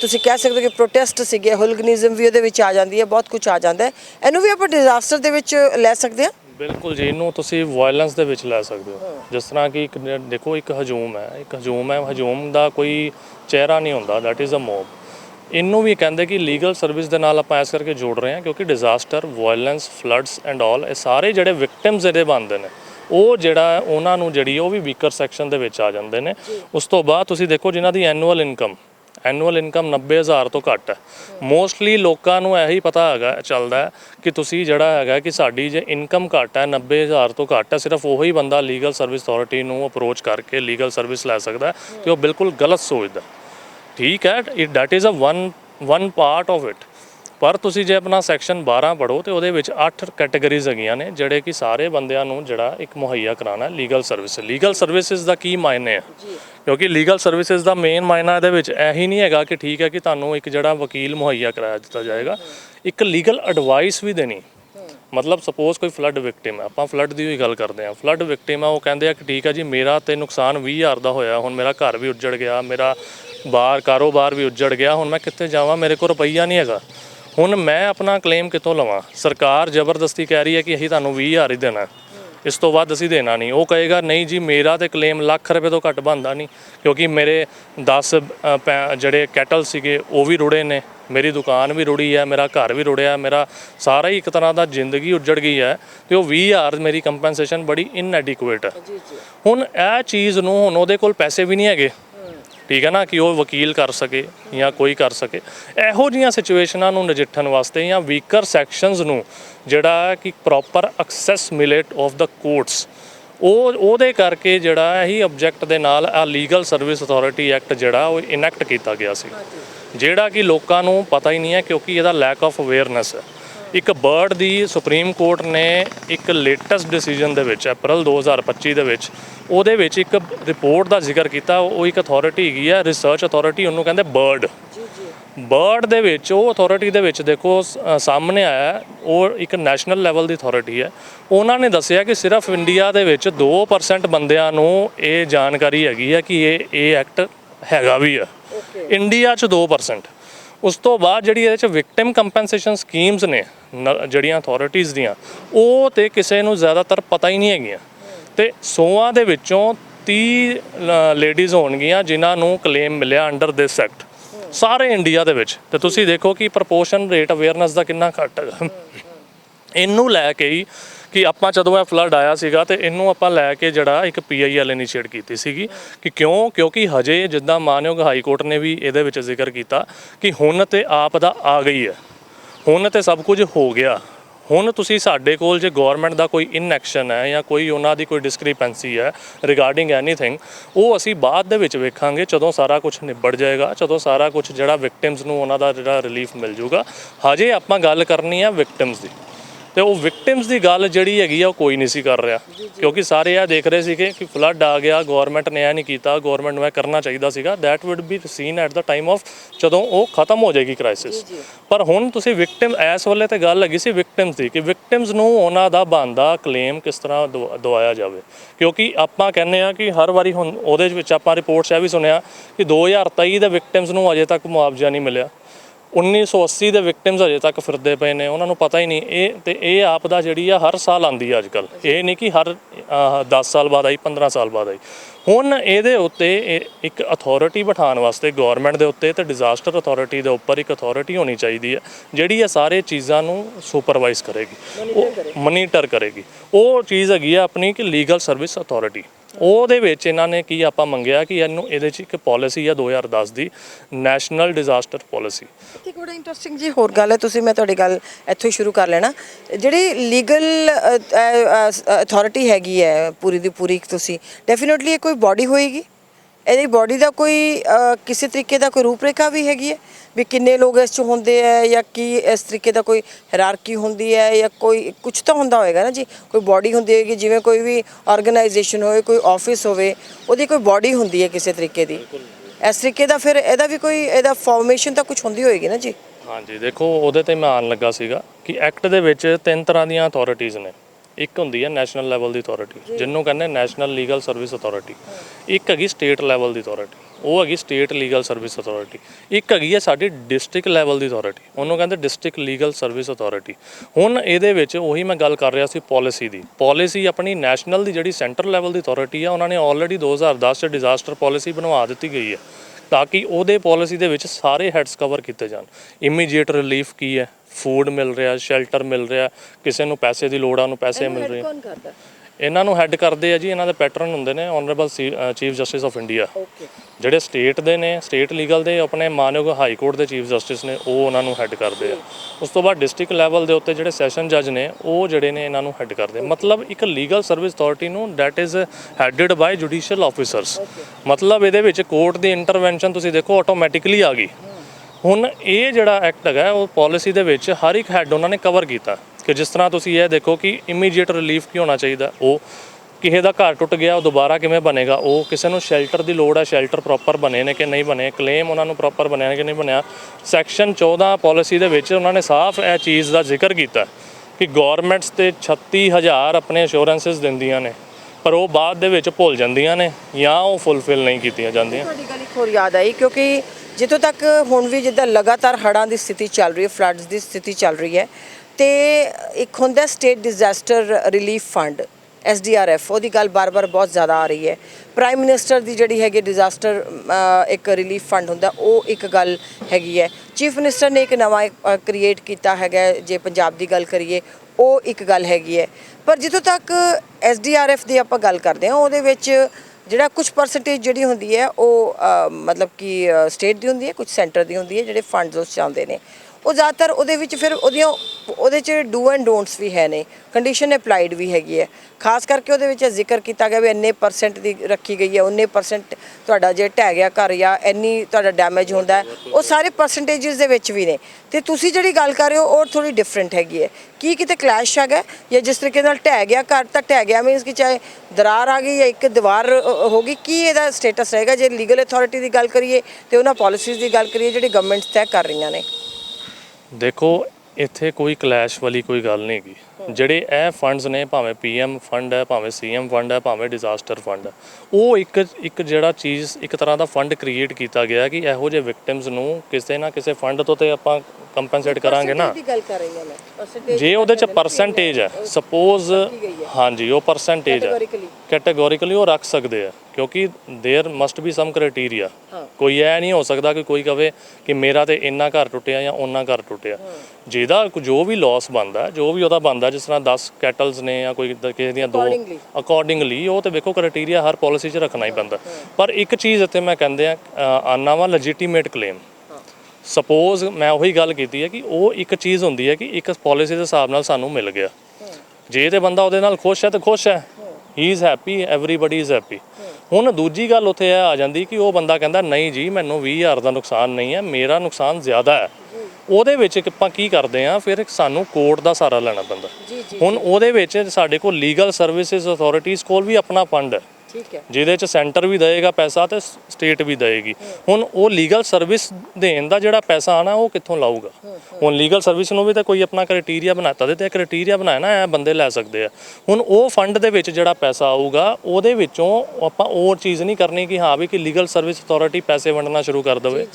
Speaker 2: ਤੁਸੀਂ ਕਹਿ ਸਕਦੇ ਹੋ ਕਿ ਪ੍ਰੋਟੈਸਟ ਸੀਗੇ ਹੁਲਗਨਿਜ਼ਮ ਵੀ ਉਹਦੇ ਵਿੱਚ ਆ ਜਾਂਦੀ ਹੈ, ਬਹੁਤ ਕੁਝ ਆ ਜਾਂਦਾ ਹੈ। ਇਹਨੂੰ ਵੀ ਆਪਾਂ ਡਿਜ਼ਾਸਟਰ ਦੇ ਵਿੱਚ ਲੈ ਸਕਦੇ ਹਾਂ?
Speaker 1: ਬਿਲਕੁਲ ਜੀ, ਇਹਨੂੰ ਤੁਸੀਂ ਵਾਇਲੈਂਸ ਦੇ ਵਿੱਚ ਲੈ ਸਕਦੇ ਹੋ। ਜਿਸ ਤਰ੍ਹਾਂ ਕਿ ਇੱਕ, ਦੇਖੋ ਇੱਕ ਹਜੂਮ ਹੈ, ਇੱਕ ਹਜੂਮ ਹੈ, ਹਜੂਮ ਦਾ ਕੋਈ ਚਿਹਰਾ ਨਹੀਂ ਹੁੰਦਾ ਦੈਟ ਇਜ਼ ਅ ਮੋਬ ਇਹਨੂੰ ਵੀ ਕਹਿੰਦੇ ਕਿ ਲੀਗਲ ਸਰਵਿਸ ਦੇ ਨਾਲ ਆਪਾਂ ਇਸ ਕਰਕੇ ਜੋੜ ਰਹੇ ਹਾਂ ਕਿਉਂਕਿ disaster violence floods and all ਇਹ ਸਾਰੇ ਜਿਹੜੇ ਵਿਕਟਿਮਸ ਇਹਦੇ ਬਣਦੇ ਨੇ ਉਹ ਜਿਹੜਾ ਉਹਨਾਂ ਨੂੰ ਜਿਹੜੀ ਉਹ ਵੀ ਵੀਕਰ ਸੈਕਸ਼ਨ ਦੇ ਵਿੱਚ ਆ ਜਾਂਦੇ ਨੇ। ਉਸ ਤੋਂ ਬਾਅਦ ਤੁਸੀਂ ਦੇਖੋ ਜਿਨ੍ਹਾਂ ਦੀ ਐਨੂਅਲ ਇਨਕਮ ਐਨੂਅਲ ਇਨਕਮ 90000 ਤੋਂ ਘੱਟ ਹੈ। ਮੋਸਟਲੀ ਲੋਕਾਂ ਨੂੰ ਇਹੀ ਪਤਾ ਹੈਗਾ ਚੱਲਦਾ ਕਿ ਤੁਸੀਂ ਜਿਹੜਾ ਹੈਗਾ ਕਿ ਸਾਡੀ ਜੇ ਇਨਕਮ ਘੱਟ ਹੈ 90000 ਤੋਂ ਘੱਟ ਹੈ ਸਿਰਫ ਉਹੀ ਬੰਦਾ ਲੀਗਲ ਸਰਵਿਸ ਅਥਾਰਟੀ ਨੂੰ ਅਪਰੋਚ ਕਰਕੇ ਲੀਗਲ ਸਰਵਿਸ ਲੈ ਸਕਦਾ ਤੇ ਉਹ ਬਿਲਕੁਲ ਗਲਤ ਸੋਚਦਾ ਠੀਕ ਹੈ it that is a one one part of it ਪਰ ਤੁਸੀਂ ਜੇ ਆਪਣਾ ਸੈਕਸ਼ਨ 12 ਪੜੋ ਤੇ ਉਹਦੇ ਵਿੱਚ 8 ਕੈਟਾਗਰੀਜ਼ ਹੈਗੀਆਂ ਨੇ ਜਿਹੜੇ ਕਿ ਸਾਰੇ ਬੰਦਿਆਂ ਨੂੰ ਜਿਹੜਾ ਇੱਕ ਮੁਹੱਈਆ ਕਰਾਉਣਾ ਲੀਗਲ ਸਰਵਿਸ ਲੀਗਲ ਸਰਵਿਸਿਜ਼ ਦਾ ਕੀ ਮਾਇਨੇ ਹੈ ਕਿਉਂਕਿ ਲੀਗਲ ਸਰਵਿਸਿਜ਼ ਦਾ ਮੇਨ ਮਾਇਨਾ ਇਹਦੇ ਵਿੱਚ ਇਹੀ ਨਹੀਂ ਹੈਗਾ ਕਿ ਠੀਕ ਹੈ ਕਿ ਤੁਹਾਨੂੰ ਇੱਕ ਜਿਹੜਾ ਵਕੀਲ ਮੁਹੱਈਆ ਕਰਾਇਆ ਦਿੱਤਾ ਜਾਏਗਾ। ਇੱਕ ਲੀਗਲ ਐਡਵਾਈਸ ਵੀ ਦੇਣੀ। ਮਤਲਬ ਸਪੋਜ਼ ਕੋਈ ਫਲੱਡ ਵਿਕਟਿਮ ਹੈ ਆਪਾਂ ਫਲੱਡ ਦੀ ਹੀ ਗੱਲ ਕਰਦੇ ਹਾਂ। ਫਲੱਡ ਵਿਕਟਿਮ ਹੈ ਉਹ ਕਹਿੰਦੇ ਆ ਕਿ ਠੀਕ ਹੈ ਜੀ ਮੇਰਾ ਤੇ ਨੁਕਸਾਨ 20000 ਦਾ ਹੋਇਆ ਹੁਣ ਮੇਰਾ ਘਰ ਵੀ ਉੱਜੜ ਗਿਆ ਮੇਰਾ ਬਾਹਰ ਕਾਰੋਬਾਰ ਵੀ ਉੱਜੜ ਗਿਆ ਹੁਣ ਮੈਂ ਕਿੱਥੇ ਜਾਵਾਂ? ਮੇਰੇ ਕੋਲ ਰੁਪਈਆ ਨਹੀਂ ਹੈਗਾ। ਹੁਣ ਮੈਂ ਆਪਣਾ ਕਲੇਮ ਕਿੱਥੋਂ ਲਵਾਂ? ਸਰਕਾਰ ਜ਼ਬਰਦਸਤੀ ਕਹਿ ਰਹੀ ਹੈ ਕਿ ਅਸੀਂ ਤੁਹਾਨੂੰ 20000 ਹੀ ਦੇਣਾ। ਇਸ ਤੋਂ ਵੱਧ ਅਸੀਂ ਦੇਣਾ ਨਹੀਂ। ਉਹ ਕਹੇਗਾ ਨਹੀਂ ਜੀ ਮੇਰਾ ਤੇ ਕਲੇਮ ਲੱਖ ਰੁਪਏ ਤੋਂ ਘੱਟ ਬਣਦਾ ਨਹੀਂ ਕਿਉਂਕਿ ਮੇਰੇ 10 ਅ, ਪੈ- ਜਿਹੜੇ ਕੈਟਲ ਸੀਗੇ ਉਹ ਵੀ ਰੁੜੇ ਨੇ। ਮੇਰੀ ਦੁਕਾਨ ਵੀ ਰੁੜੀ ਹੈ ਮੇਰਾ ਘਰ ਵੀ ਰੁੜਿਆ ਮੇਰਾ ਸਾਰਾ ਹੀ ਇੱਕ ਤਰ੍ਹਾਂ ਦਾ ਜ਼ਿੰਦਗੀ ਉੱਜੜ ਗਈ ਹੈ ਤੇ ਉਹ 20000 ਮੇਰੀ ਕੰਪਨਸੇਸ਼ਨ ਬੜੀ ਇਨਐਡਿਕੁਏਟ ਹੈ। ਹੁਣ ਇਹ ਚੀਜ਼ ਨੂੰ ਹੁਣ ਉਹਦੇ ਕੋਲ ਪੈਸੇ ਵੀ ਨਹੀਂ ਹੈਗੇ। ਠੀਕ ਹੈ ਨਾ, ਕਿ ਉਹ ਵਕੀਲ ਕਰ ਸਕੇ ਜਾਂ ਕੋਈ ਕਰ ਸਕੇ। ਇਹੋ ਜੀਆਂ ਸਿਚੁਏਸ਼ਨਾਂ ਨੂੰ ਨਜਿੱਠਣ ਵਾਸਤੇ ਜਾਂ ਵੀਕਰ ਸੈਕਸ਼ਨਸ ਨੂੰ ਜਿਹੜਾ ਕਿ ਪ੍ਰੋਪਰ ਐਕਸੈਸ ਮਿਲੇਟ ਆਫ ਦਾ ਕੋਰਟਸ ਉਹ, ਉਹਦੇ ਕਰਕੇ ਜਿਹੜਾ ਇਹੀ ਆਬਜੈਕਟ ਦੇ ਨਾਲ ਆ ਲੀਗਲ ਸਰਵਿਸ ਅਥਾਰਟੀ ਐਕਟ ਜਿਹੜਾ, ਉਹ ਇਨੈਕਟ ਕੀਤਾ ਗਿਆ ਸੀ। ਜਿਹੜਾ ਕਿ ਲੋਕਾਂ ਨੂੰ ਪਤਾ ਹੀ ਨਹੀਂ ਹੈ ਕਿਉਂਕਿ ਇਹਦਾ ਲੈਕ ਆਫ ਅਵੇਅਰਨੈਸ ਹੈ। ਇੱਕ ਬਰਡ ਦੀ ਸੁਪਰੀਮ ਕੋਰਟ ਨੇ ਇੱਕ ਲੇਟੈਸਟ ਡਿਸੀਜਨ ਦੇ ਵਿੱਚ ਅਪ੍ਰੈਲ 2025 ਦੇ ਵਿੱਚ ਉਹਦੇ ਵਿੱਚ ਇੱਕ ਰਿਪੋਰਟ ਦਾ ਜ਼ਿਕਰ ਕੀਤਾ। ਉਹ ਇੱਕ ਅਥਾਰਟੀ ਹੈਗੀ ਹੈ ਰਿਸਰਚ ਅਥਾਰਟੀ ਉਹਨੂੰ ਕਹਿੰਦੇ ਬਰਡ। ਬਰਡ ਦੇ ਵਿੱਚ ਉਹ ਅਥਾਰਟੀ ਦੇ ਵਿੱਚ ਦੇਖੋ ਸਾਹਮਣੇ ਆਇਆ ਉਹ ਇੱਕ ਨੈਸ਼ਨਲ ਲੈਵਲ ਦੀ ਅਥਾਰਟੀ ਹੈ। ਉਹਨਾਂ ਨੇ ਦੱਸਿਆ ਕਿ ਸਿਰਫ ਇੰਡੀਆ ਦੇ ਵਿੱਚ 2% ਬੰਦਿਆਂ ਨੂੰ ਇਹ ਜਾਣਕਾਰੀ ਹੈਗੀ ਹੈ ਕਿ ਇਹ ਇਹ ਐਕਟ ਹੈਗਾ ਵੀ ਆ। ਇੰਡੀਆ 'ਚ 2% ਉਸ ਤੋਂ ਬਾਅਦ ਜਿਹੜੀ ਇਹਦੇ 'ਚ ਵਿਕਟਿਮ ਕੰਪਨਸੇਸ਼ਨ ਸਕੀਮਸ ਨੇ, ਨ- ਜਿਹੜੀਆਂ ਅਥਾਰਟੀਆਂ ਦੀਆਂ, ਉਹ ਤੇ ਕਿਸੇ ਨੂੰ ਜ਼ਿਆਦਾਤਰ ਪਤਾ ਹੀ ਨਹੀਂ ਹੈਗੀਆਂ। ਤੇ 100 ਦੇ ਵਿੱਚੋਂ 30 ਲੇਡੀਜ਼ ਹੋਣਗੀਆਂ ਜਿਨ੍ਹਾਂ ਨੂੰ ਕਲੇਮ ਮਿਲਿਆ ਅੰਡਰ ਦਿਸ ਐਕਟ ਸਾਰੇ ਇੰਡੀਆ ਦੇ ਵਿੱਚ। ਤੇ ਤੁਸੀਂ ਦੇਖੋ ਕਿ ਪ੍ਰਪੋਰਸ਼ਨ ਰੇਟ ਅਵੇਅਰਨੈਸ ਦਾ ਕਿੰਨਾ ਘੱਟ ਹੈਗਾ। ਇਹਨੂੰ ਲੈ ਕੇ ਹੀ ਕਿ ਆਪਾਂ ਜਦੋਂ ਇਹ ਫਲੱਡ ਆਇਆ ਸੀਗਾ ਤੇ ਇਹਨੂੰ ਆਪਾਂ ਲੈ ਕੇ ਜਿਹੜਾ ਇੱਕ ਪੀਆਈਐਲ ਇਨੀਸ਼ੀਏਟ ਕੀਤੀ ਸੀਗੀ ਕਿ ਕਿਉਂ? ਕਿਉਂਕਿ ਹਜੇ ਜਿੱਦਾਂ ਮਾਨਯੋਗ ਹਾਈ ਕੋਰਟ ਨੇ ਵੀ ਇਹਦੇ ਵਿੱਚ ਜ਼ਿਕਰ ਕੀਤਾ ਕਿ ਹੁਣ ਤੇ ਆਪ ਦਾ ਆ ਗਈ ਹੈ। ਹੁਣ ਤੇ ਸਭ ਕੁਝ ਹੋ ਗਿਆ। ਹੁਣ ਤੁਸੀਂ ਸਾਡੇ ਕੋਲ ਜੇ ਗਵਰਨਮੈਂਟ ਦਾ ਕੋਈ ਇਨਐਕਸ਼ਨ ਹੈ ਜਾਂ ਕੋਈ ਉਹਨਾਂ ਦੀ ਕੋਈ ਡਿਸਕ੍ਰਿਪੈਂਸੀ ਹੈ ਰਿਗਾਰਡਿੰਗ ਐਨੀਥਿੰਗ ਉਹ ਅਸੀਂ ਬਾਅਦ ਦੇ ਵਿੱਚ ਵੇਖਾਂਗੇ ਜਦੋਂ ਸਾਰਾ ਕੁਝ ਨਿਬੜ ਜਾਏਗਾ, ਜਦੋਂ ਸਾਰਾ ਕੁਝ ਜਿਹੜਾ ਵਿਕਟਿਮਸ ਨੂੰ ਉਹਨਾਂ ਦਾ ਜਿਹੜਾ ਰਿਲੀਫ ਮਿਲ ਜਾਊਗਾ। ਹਜੇ ਆਪਾਂ ਗੱਲ ਕਰਨੀ ਹੈ ਵਿਕਟਿਮਸ ਦੀ। ਤੇ ਉਹ ਵਿਕਟਿਮਸ ਦੀ ਗੱਲ ਜਿਹੜੀ ਹੈਗੀ ਆ ਉਹ ਕੋਈ ਨਹੀਂ ਸੀ ਕਰ ਰਿਹਾ। ਕਿਉਂਕਿ ਸਾਰੇ ਇਹ ਦੇਖ ਰਹੇ ਸੀਗੇ ਕਿ ਫਲੱਡ ਆ ਗਿਆ ਗਵਰਨਮੈਂਟ ਨੇ ਇਹ ਨਹੀਂ ਕੀਤਾ ਗਵਰਨਮੈਂਟ ਨੂੰ ਇਹ ਕਰਨਾ ਚਾਹੀਦਾ ਸੀਗਾ। That would be seen at the time of ਜਦੋਂ ਉਹ ਖਤਮ ਹੋ ਜਾਏਗੀ ਕ੍ਰਾਈਸਿਸ ਪਰ ਹੁਣ ਤੁਸੀਂ ਵਿਕਟਿਮ ਇਸ ਵੇਲੇ ਤੇ ਗੱਲ ਲੱਗੀ ਸੀ ਵਿਕਟਿਮਸ ਦੀ ਕਿ ਵਿਕਟਿਮਸ ਨੂੰ ਉਹਨਾਂ ਦਾ ਬੰਦਾ ਕਲੇਮ ਕਿਸ ਤਰ੍ਹਾਂ ਦਵਾ- ਦਵਾਇਆ ਜਾਵੇ। ਕਿਉਂਕਿ ਆਪਾਂ ਕਹਿੰਦੇ ਆ ਕਿ ਹਰ ਵਾਰੀ ਹੁਣ ਉਹਦੇ ਵਿੱਚ ਆਪਾਂ ਰਿਪੋਰਟਸ ਇਹ ਵੀ ਸੁਣਿਆ ਕਿ 2023 ਦੇ ਵਿਕਟਿਮਸ ਨੂੰ ਅਜੇ ਤੱਕ ਮੁਆਵਜ਼ਾ ਨਹੀਂ ਮਿਲਿਆ। 1980 ਦੇ ਵਿਕਟਿਮਸ ਅਜੇ ਤੱਕ ਫਿਰਦੇ ਪਏ ਨੇ ਉਹਨਾਂ ਨੂੰ ਪਤਾ ਹੀ ਨਹੀਂ। ਇਹ ਤੇ ਇਹ ਆਪਦਾ ਜਿਹੜੀ ਆ ਹਰ ਸਾਲ ਆਂਦੀ ਆ ਅੱਜ ਕੱਲ ਇਹ ਨਹੀਂ ਕਿ ਹਰ 10 ਸਾਲ ਬਾਅਦ ਆਈ 15 ਸਾਲ ਬਾਅਦ ਆਈ। ਹੁਣ ਇਹਦੇ ਉੱਤੇ ਇੱਕ ਅਥਾਰਟੀ ਬਿਠਾਉਣ ਵਾਸਤੇ ਗਵਰਨਮੈਂਟ ਦੇ ਉੱਤੇ ਤੇ ਡਿਜ਼ਾਸਟਰ ਅਥਾਰਟੀ ਦੇ ਉੱਪਰ ਇੱਕ ਅਥਾਰਟੀ ਹੋਣੀ ਚਾਹੀਦੀ ਹੈ ਜਿਹੜੀ ਇਹ ਸਾਰੇ ਚੀਜ਼ਾਂ ਨੂੰ ਸੁਪਰਵਾਈਜ਼ ਕਰੇਗੀ। ਉਹ ਮਨੀਟਰ ਕਰੇਗੀ। ਉਹ ਚੀਜ਼ ਹੈਗੀ ਆ ਆਪਣੀ ਕਿ ਲੀਗਲ ਸਰਵਿਸ ਅਥਾਰਟੀ ਉਹਦੇ ਵਿੱਚ ਇਹਨਾਂ ਨੇ ਕੀ ਆਪਾਂ ਮੰਗਿਆ ਕਿ ਇਹਨੂੰ ਇਹਦੇ 'ਚ ਇੱਕ ਪਾਲਿਸੀ ਆ 2010 ਦੀ ਨੈਸ਼ਨਲ ਡਿਜ਼ਾਸਟਰ ਪਾਲਿਸੀ
Speaker 2: ਇੱਥੇ ਬੜਾ ਇੰਟਰਸਟਿੰਗ ਜੀ ਹੋਰ ਗੱਲ ਹੈ, ਤੁਸੀਂ ਮੈਂ ਤੁਹਾਡੀ ਗੱਲ ਇੱਥੋਂ ਹੀ ਸ਼ੁਰੂ ਕਰ ਲੈਣਾ। ਜਿਹੜੀ ਲੀਗਲ ਅਥਾਰਟੀ ਹੈਗੀ ਹੈ ਪੂਰੀ ਦੀ ਪੂਰੀ ਤੁਸੀਂ ਡੈਫੀਨਿਟਲੀ ਇਹ ਕੋਈ ਬਾਡੀ ਹੋਏਗੀ? ਇਹਦੀ ਬਾਡੀ ਦਾ ਕੋਈ ਕਿਸੇ ਤਰੀਕੇ ਦਾ ਕੋਈ ਰੂਪਰੇਖਾ ਵੀ ਹੈਗੀ ਹੈ? ਵੀ ਕਿੰਨੇ ਲੋਕ ਇਸ ਚ ਹੁੰਦੇ ਹੈ ਜਾਂ ਕੀ ਇਸ ਤਰੀਕੇ ਦਾ ਕੋਈ ਹਾਇਰਾਰਕੀ ਹੁੰਦੀ ਹੈ ਜਾਂ ਕੋਈ ਕੁਝ ਤਾਂ ਹੁੰਦਾ ਹੋਏਗਾ ਨਾ ਜੀ? ਕੋਈ ਬਾਡੀ ਹੁੰਦੀ ਹੋਏਗੀ ਜਿਵੇਂ ਕੋਈ ਵੀ ਆਰਗੇਨਾਈਜੇਸ਼ਨ ਹੋਵੇ ਕੋਈ ਆਫਿਸ ਹੋਵੇ ਉਹਦੀ ਕੋਈ ਬਾਡੀ ਹੁੰਦੀ ਹੈ ਕਿਸੇ ਤਰੀਕੇ ਦੀ? ਇਸ ਤਰੀਕੇ ਦਾ ਫਿਰ ਇਹਦਾ ਵੀ ਕੋਈ ਇਹਦਾ ਫਾਰਮੇਸ਼ਨ ਤਾਂ ਕੁਝ ਹੁੰਦੀ ਹੋਏਗੀ ਨਾ ਜੀ?
Speaker 1: ਹਾਂਜੀ ਦੇਖੋ ਉਹਦੇ ਤੇ ਮੈਂ ਆਉਣ ਲੱਗਾ ਸੀਗਾ ਕਿ ਐਕਟ ਦੇ ਵਿੱਚ ਤਿੰਨ ਤਰ੍ਹਾਂ ਦੀਆਂ ਅਥਾਰਟੀਆਂ ਨੇ। ਇੱਕ ਹੁੰਦੀ ਹੈ ਨੈਸ਼ਨਲ ਲੈਵਲ ਦੀ ਅਥਾਰਟੀ ਜਿਹਨੂੰ ਕਹਿੰਦੇ ਨੈਸ਼ਨਲ ਲੀਗਲ ਸਰਵਿਸ ਅਥਾਰਟੀ ਇੱਕ ਹੈਗੀ ਸਟੇਟ ਲੈਵਲ ਦੀ ਅਥਾਰਟੀ ਉਹ ਹੈਗੀ ਸਟੇਟ ਲੀਗਲ ਸਰਵਿਸ ਅਥਾਰਟੀ ਇੱਕ ਹੈਗੀ ਹੈ ਸਾਡੀ ਡਿਸਟ੍ਰਿਕਟ ਲੈਵਲ ਦੀ ਅਥਾਰਟੀ ਉਹਨੂੰ ਕਹਿੰਦੇ ਡਿਸਟ੍ਰਿਕਟ ਲੀਗਲ ਸਰਵਿਸ ਅਥਾਰਟੀ ਹੁਣ ਇਹਦੇ ਵਿੱਚ ਉਹੀ ਮੈਂ ਗੱਲ ਕਰ ਰਿਹਾ ਸੀ ਪਾਲਿਸੀ ਦੀ। ਪਾਲਿਸੀ ਆਪਣੀ ਨੈਸ਼ਨਲ ਦੀ ਜਿਹੜੀ ਸੈਂਟਰ ਲੈਵਲ ਦੀ ਅਥਾਰਟੀ ਆ ਉਹਨਾਂ ਨੇ ਆਲਰੇਡੀ 2010 ਚ ਡਿਜ਼ਾਸਟਰ ਪਾਲਿਸੀ ਬਣਵਾ ਦਿੱਤੀ ਗਈ ਹੈ। ਤਾਂ ਕਿ ਉਹਦੇ ਪਾਲਿਸੀ ਦੇ ਵਿੱਚ ਸਾਰੇ ਹੈਡਸ ਕਵਰ ਕੀਤੇ ਜਾਣ। ਇਮੀਡੀਏਟ ਰਿਲੀਫ ਕੀ ਹੈ? ਫੂਡ ਮਿਲ ਰਿਹਾ ਸ਼ੈਲਟਰ ਮਿਲ ਰਿਹਾ ਕਿਸੇ ਨੂੰ ਪੈਸੇ ਦੀ ਲੋੜ ਆ ਉਹਨੂੰ ਪੈਸੇ ਮਿਲ ਰਹੇ ਇਹਨਾਂ ਨੂੰ ਹੈੱਡ ਕਰਦੇ ਆ ਜੀ ਇਹਨਾਂ ਦੇ ਪੈਟਰਨ ਹੁੰਦੇ ਨੇ honourable chief justice of
Speaker 2: India
Speaker 1: ਜਿਹੜੇ ਸਟੇਟ ਦੇ ਨੇ ਸਟੇਟ ਲੀਗਲ ਦੇ ਆਪਣੇ ਮਾਨਯੋਗ ਹਾਈ ਕੋਰਟ ਦੇ ਚੀਫ ਜਸਟਿਸ ਨੇ ਉਹ ਉਹਨਾਂ ਨੂੰ ਹੈੱਡ ਕਰਦੇ ਆ। ਉਸ ਤੋਂ ਬਾਅਦ ਡਿਸਟ੍ਰਿਕਟ ਲੈਵਲ ਦੇ ਉੱਤੇ ਜਿਹੜੇ ਸੈਸ਼ਨ ਜੱਜ ਨੇ ਉਹ ਜਿਹੜੇ ਨੇ ਇਹਨਾਂ ਨੂੰ ਹੈੱਡ ਕਰਦੇ ਮਤਲਬ ਇੱਕ ਲੀਗਲ ਸਰਵਿਸ ਅਥਾਰਟੀ ਨੂੰ that is headed by judicial officers ਮਤਲਬ ਇਹਦੇ ਵਿੱਚ ਕੋਰਟ ਦੀ ਇੰਟਰਵੈਂਸ਼ਨ ਤੁਸੀਂ ਦੇਖੋ ਆਟੋਮੈਟਿਕਲੀ ਆ ਗਈ। ਹੁਣ ਇਹ ਜਿਹੜਾ ਐਕਟ ਹੈਗਾ ਉਹ ਪਾਲਿਸੀ ਦੇ ਵਿੱਚ ਹਰ ਇੱਕ ਹੈੱਡ ਉਹਨਾਂ ਨੇ ਕਵਰ ਕੀਤਾ। ਕਿ ਜਿਸ ਤਰ੍ਹਾਂ ਤੁਸੀਂ ਇਹ ਦੇਖੋ ਕਿ ਇਮੀਡੀਏਟ ਰਿਲੀਫ ਕੀ ਹੋਣਾ ਚਾਹੀਦਾ? ਉਹ ਕਿਸੇ ਦਾ ਘਰ ਟੁੱਟ ਗਿਆ, ਉਹ ਦੁਬਾਰਾ ਕਿਵੇਂ ਬਣੇਗਾ? ਉਹ ਕਿਸੇ ਨੂੰ ਸ਼ੈਲਟਰ ਦੀ ਲੋੜ ਹੈ ਸ਼ੈਲਟਰ ਪ੍ਰੋਪਰ ਬਣੇ ਨੇ ਕਿ ਨਹੀਂ ਬਣੇ? ਕਲੇਮ ਉਹਨਾਂ ਨੂੰ ਪ੍ਰੋਪਰ ਬਣਿਆ ਨੇ ਕਿ ਨਹੀਂ ਬਣਿਆ? ਸੈਕਸ਼ਨ 14 ਪਾਲਿਸੀ ਦੇ ਵਿੱਚ ਉਹਨਾਂ ਨੇ ਸਾਫ਼ ਇਹ ਚੀਜ਼ ਦਾ ਜ਼ਿਕਰ ਕੀਤਾ ਕਿ ਗਵਰਨਮੈਂਟਸ ਤੇ 36000 ਆਪਣੇ ਅਸ਼ੋਰੈਂਸਸ ਦਿੰਦੀਆਂ ਨੇ, ਪਰ ਉਹ ਬਾਅਦ ਦੇ ਵਿੱਚ ਭੁੱਲ ਜਾਂਦੀਆਂ ਨੇ ਜਾਂ ਉਹ ਫੁੱਲਫਿਲ ਨਹੀਂ ਕੀਤੀਆਂ ਜਾਂਦੀਆਂ।
Speaker 2: ਤੁਹਾਡੀ ਗੱਲ ਇੱਕ ਹੋਰ ਯਾਦ ਆਈ ਕਿਉਂਕਿ ਜਿੱਥੋਂ ਤੱਕ ਹੁਣ ਵੀ ਜਿੱਦਾਂ ਲਗਾਤਾਰ ਹੜ੍ਹਾਂ ਦੀ ਸਥਿਤੀ ਚੱਲ ਰਹੀ ਹੈ ਫਲੱਡਸ ਦੀ ਸਥਿਤੀ ਚੱਲ ਰਹੀ ਹੈ ਤੇ ਇੱਕ ਹੁੰਦਾ state disaster relief fund SDRF ਉਹਦੀ ਗੱਲ ਬਾਰ-ਬਾਰ ਬਹੁਤ ਜ਼ਿਆਦਾ ਆ ਰਹੀ ਹੈ। ਪ੍ਰਾਈਮ ਮਿਨਿਸਟਰ ਦੀ ਜਿਹੜੀ ਹੈਗੀ ਡਿਜ਼ਾਸਟਰ ਇੱਕ ਰਿਲੀਫ ਫੰਡ ਹੁੰਦਾ, ਉਹ ਇੱਕ ਗੱਲ ਹੈਗੀ ਹੈ। ਚੀਫ ਮਿਨਿਸਟਰ ਨੇ ਇੱਕ ਨਵਾਂ ਕ੍ਰੀਏਟ ਕੀਤਾ ਹੈਗਾ, ਜੇ ਪੰਜਾਬ ਦੀ ਗੱਲ ਕਰੀਏ, ਉਹ ਇੱਕ ਗੱਲ ਹੈਗੀ ਹੈ। ਪਰ ਜਿੱਥੋਂ ਤੱਕ ਐਸਡੀਆਰਐਫ ਦੀ ਆਪਾਂ ਗੱਲ ਕਰਦੇ ਹਾਂ, ਉਹਦੇ ਵਿੱਚ ਜਿਹੜਾ ਕੁਝ ਪਰਸੈਂਟੇਜ ਜਿਹੜੀ ਹੁੰਦੀ ਹੈ, ਉਹ ਮਤਲਬ ਕਿ ਸਟੇਟ ਦੀ ਹੁੰਦੀ ਹੈ, ਕੁਝ ਸੈਂਟਰ ਦੀ ਹੁੰਦੀ ਹੈ, ਜਿਹੜੇ ਫੰਡਸ ਉਸ 'ਚ ਆਉਂਦੇ ਨੇ। ਉਹ ਜ਼ਿਆਦਾਤਰ ਉਹਦੇ ਵਿੱਚ ਫਿਰ ਉਹਦੀਆਂ ਉਹਦੇ 'ਚ ਡੂ ਐਂਡ ਡੋਂਟਸ ਵੀ ਹੈ ਨੇ ਕੰਡੀਸ਼ਨ ਅਪਲਾਈਡ ਵੀ ਹੈਗੀ ਹੈ। ਖਾਸ ਕਰਕੇ ਉਹਦੇ ਵਿੱਚ ਜ਼ਿਕਰ ਕੀਤਾ ਗਿਆ ਵੀ ਇੰਨੇ ਪਰਸੈਂਟ ਦੀ ਰੱਖੀ ਗਈ ਹੈ, ਉਨੇ ਪਰਸੈਂਟ ਤੁਹਾਡਾ ਜੇ ਢਹਿ ਗਿਆ ਘਰ ਜਾਂ ਇੰਨੀ ਤੁਹਾਡਾ ਡੈਮੇਜ ਹੁੰਦਾ ਉਹ ਸਾਰੇ ਪਰਸੈਂਟੇजेस ਦੇ ਵਿੱਚ ਵੀ ਨੇ। ਤੇ ਤੁਸੀਂ ਜਿਹੜੀ ਗੱਲ ਕਰ ਰਹੇ ਹੋ, ਉਹ ਥੋੜੀ ਡਿਫਰੈਂਟ ਹੈਗੀ ਹੈ। ਕੀ ਕਿਤੇ ਕਲੈਸ਼ ਹੈਗਾ ਜਾਂ ਜਿਸ ਤਰੀਕੇ ਨਾਲ ਢਹਿ ਗਿਆ ਘਰ, ਤਾਂ ਢਹਿ ਗਿਆ ਮੀਨਸ ਕਿ ਚਾਹੇ ਦਰਾਰ ਆ ਗਈ ਜਾਂ ਇੱਕ ਦੀਵਾਰ ਹੋ ਗਈ, ਕੀ ਇਹਦਾ ਸਟੇਟਸ ਰਹੇਗਾ? ਜੇ ਲੀਗਲ ਅਥਾਰਟੀ ਦੀ ਗੱਲ ਕਰੀਏ ਤੇ ਉਹਨਾਂ ਪਾਲਿਸੀਜ਼ ਦੀ ਗੱਲ ਕਰੀਏ, ਜਿਹੜੀ ਗਵਰਨਮੈਂਟ ਤੈਅ ਕਰ ਰਹੀਆਂ ਨੇ।
Speaker 1: ਦੇਖੋ ਇੱਥੇ ਕੋਈ ਕਲੈਸ਼ ਵਾਲੀ ਕੋਈ ਗੱਲ ਨਹੀਂ ਹੈਗੀ। ਜਿਹੜੇ ਇਹ ਫੰਡਸ ਨੇ ਭਾਵੇਂ ਪੀਐਮ ਫੰਡ ਹੈ ਭਾਵੇਂ ਸੀਐਮ ਫੰਡ ਹੈ ਭਾਵੇਂ ਡਿਜ਼ਾਸਟਰ ਫੰਡ ਹੈ ਉਹ ਇੱਕ ਇੱਕ ਜਿਹੜਾ ਚੀਜ਼ ਇੱਕ ਤਰ੍ਹਾਂ ਦਾ ਫੰਡ ਕ੍ਰੀਏਟ ਕੀਤਾ ਗਿਆ ਕਿ ਇਹੋ ਜਿਹੇ ਵਿਕਟਿਮਸ ਨੂੰ ਕਿਸੇ ਨਾ ਕਿਸੇ ਫੰਡ ਤੋਂ ਤੇ ਆਪਾਂ ਕੰਪਨਸੇਟ ਕਰਾਂਗੇ ਨਾ। ਜੇ ਉਹਦੇ ਚ ਪਰਸੈਂਟੇਜ ਹੈ। ਸਪੋਜ਼
Speaker 2: ਗਈ।
Speaker 1: ਹਾਂਜੀ ਉਹ ਪਰਸੈਂਟੇਜ ਹੈ। ਕੈਟਾਗੋਰੀਕਲੀ ਉਹ ਰੱਖ ਸਕਦੇ ਆ। ਕਿਉਂਕਿ there must be some criteria
Speaker 2: ਹਾਂ।
Speaker 1: ਕੋਈ ਐ ਨਹੀਂ ਹੋ ਸਕਦਾ ਕਿ ਕੋਈ ਕਵੇ ਕਿ ਮੇਰਾ ਤੇ ਇੰਨਾ ਘਰ ਟੁੱਟਿਆ ਜਾਂ ਉਹਨਾਂ ਘਰ ਟੁੱਟਿਆ ਜਿਹਦਾ ਕੁ- ਜੋ ਵੀ ਲਾਸ ਬੰਦਾ ਜੋ ਵੀ ਉਹਦਾ ਬੰਦਾ ਜਿਸ ਤਰ੍ਹਾਂ 10 ਕੈਟਲਸ ਨੇ ਜਾਂ ਕੋਈ ਇੱਦਾਂ ਕਿਸੇ ਦੀਆਂ ਦੋ
Speaker 2: Accordingly।
Speaker 1: ਅਕੋਰਡਿੰਗਲੀ ਉਹ ਤੇ ਵੇਖੋ ਕ੍ਰਾਈਟੇਰੀਆ ਹਰ ਪਾਲਿਸੀ 'ਚ ਰੱਖਣਾ ਹੀ ਪੈਂਦਾ ਪਰ ਇੱਕ ਚੀਜ਼ ਇੱਥੇ ਮੈਂ ਕਹਿੰਦੇ ਆ ਆਨਾ ਵਾ ਲੈਜੀਟੀਮੇਟ ਕਲੇਮ ਸਪੋਜ਼ ਮੈਂ ਉਹੀ ਗੱਲ ਕੀਤੀ ਹੈ ਕਿ ਉਹ ਇੱਕ ਚੀਜ਼ ਹੁੰਦੀ ਹੈ ਕਿ ਇੱਕ ਪਾਲਿਸੀ ਦੇ ਹਿਸਾਬ ਨਾਲ ਸਾਨੂੰ ਮਿਲ ਗਿਆ ਜੇ ਤੇ ਬੰਦਾ ਉਹਦੇ ਨਾਲ ਖੁਸ਼ ਹੈ ਤੇ ਖੁਸ਼ ਹੈ he is happy everybody is happy ਹੁਣ ਦੂਜੀ ਗੱਲ ਉੱਥੇ ਆ ਜਾਂਦੀ ਕਿ ਉਹ ਬੰਦਾ ਕਹਿੰਦਾ ਨਹੀਂ ਜੀ ਮੈਨੂੰ 20000 ਦਾ ਨੁਕਸਾਨ ਨਹੀਂ ਹੈ ਮੇਰਾ ਨੁਕਸਾਨ ਜ਼ਿਆਦਾ ਹੈ। ਉਹਦੇ ਵਿੱਚ ਇੱਕ ਆਪਾਂ ਕੀ ਕਰਦੇ ਆ ਫਿਰ ਸਾਨੂੰ ਕੋਰਟ ਦਾ ਸਹਾਰਾ ਲੈਣਾ ਪੈਂਦਾ। ਹੁਣ ਉਹਦੇ ਵਿੱਚ ਸਾਡੇ ਕੋਲ ਲੀਗਲ ਸਰਵਿਸਿਜ਼ ਅਥਾਰਟੀਜ਼ ਕੋਲ ਵੀ ਆਪਣਾ ਫੰਡ ਹੈ।
Speaker 2: ਠੀਕ ਹੈ।
Speaker 1: ਜਿਹਦੇ ਚ ਸੈਂਟਰ ਵੀ ਦੇਏਗਾ ਪੈਸਾ ਤੇ ਸਟੇਟ ਵੀ ਦੇਏਗੀ। ਹੁਣ ਉਹ ਲੀਗਲ ਸਰਵਿਸ ਦੇਣ ਦਾ ਜਿਹੜਾ ਪੈਸਾ ਆਣਾ ਉਹ ਕਿੱਥੋਂ ਲਾਊਗਾ? ਹੁਣ ਲੀਗਲ ਸਰਵਿਸ ਨੂੰ ਵੀ ਤਾਂ ਕੋਈ ਆਪਣਾ ਕ੍ਰਾਈਟੇਰੀਆ ਬਣਾਤਾ ਦੇ ਤੇ ਕ੍ਰਾਈਟੇਰੀਆ ਬਣਾਇਆ ਨਾ ਇਹ ਬੰਦੇ ਲੈ ਸਕਦੇ ਆ। ਹੁਣ ਉਹ ਫੰਡ ਦੇ ਵਿੱਚ ਜਿਹੜਾ ਪੈਸਾ ਆਊਗਾ ਉਹਦੇ ਵਿੱਚੋਂ ਆਪਾਂ ਉਹ ਚੀਜ਼ ਨਹੀਂ ਕਰਨੀ ਕਿ ਹਾਂ ਵੀ ਕਿ ਲੀਗਲ ਸਰਵਿਸ ਅਥਾਰਟੀ ਪੈਸੇ ਵੰਡਣਾ ਸ਼ੁਰੂ ਕਰ ਦੇਵੇ।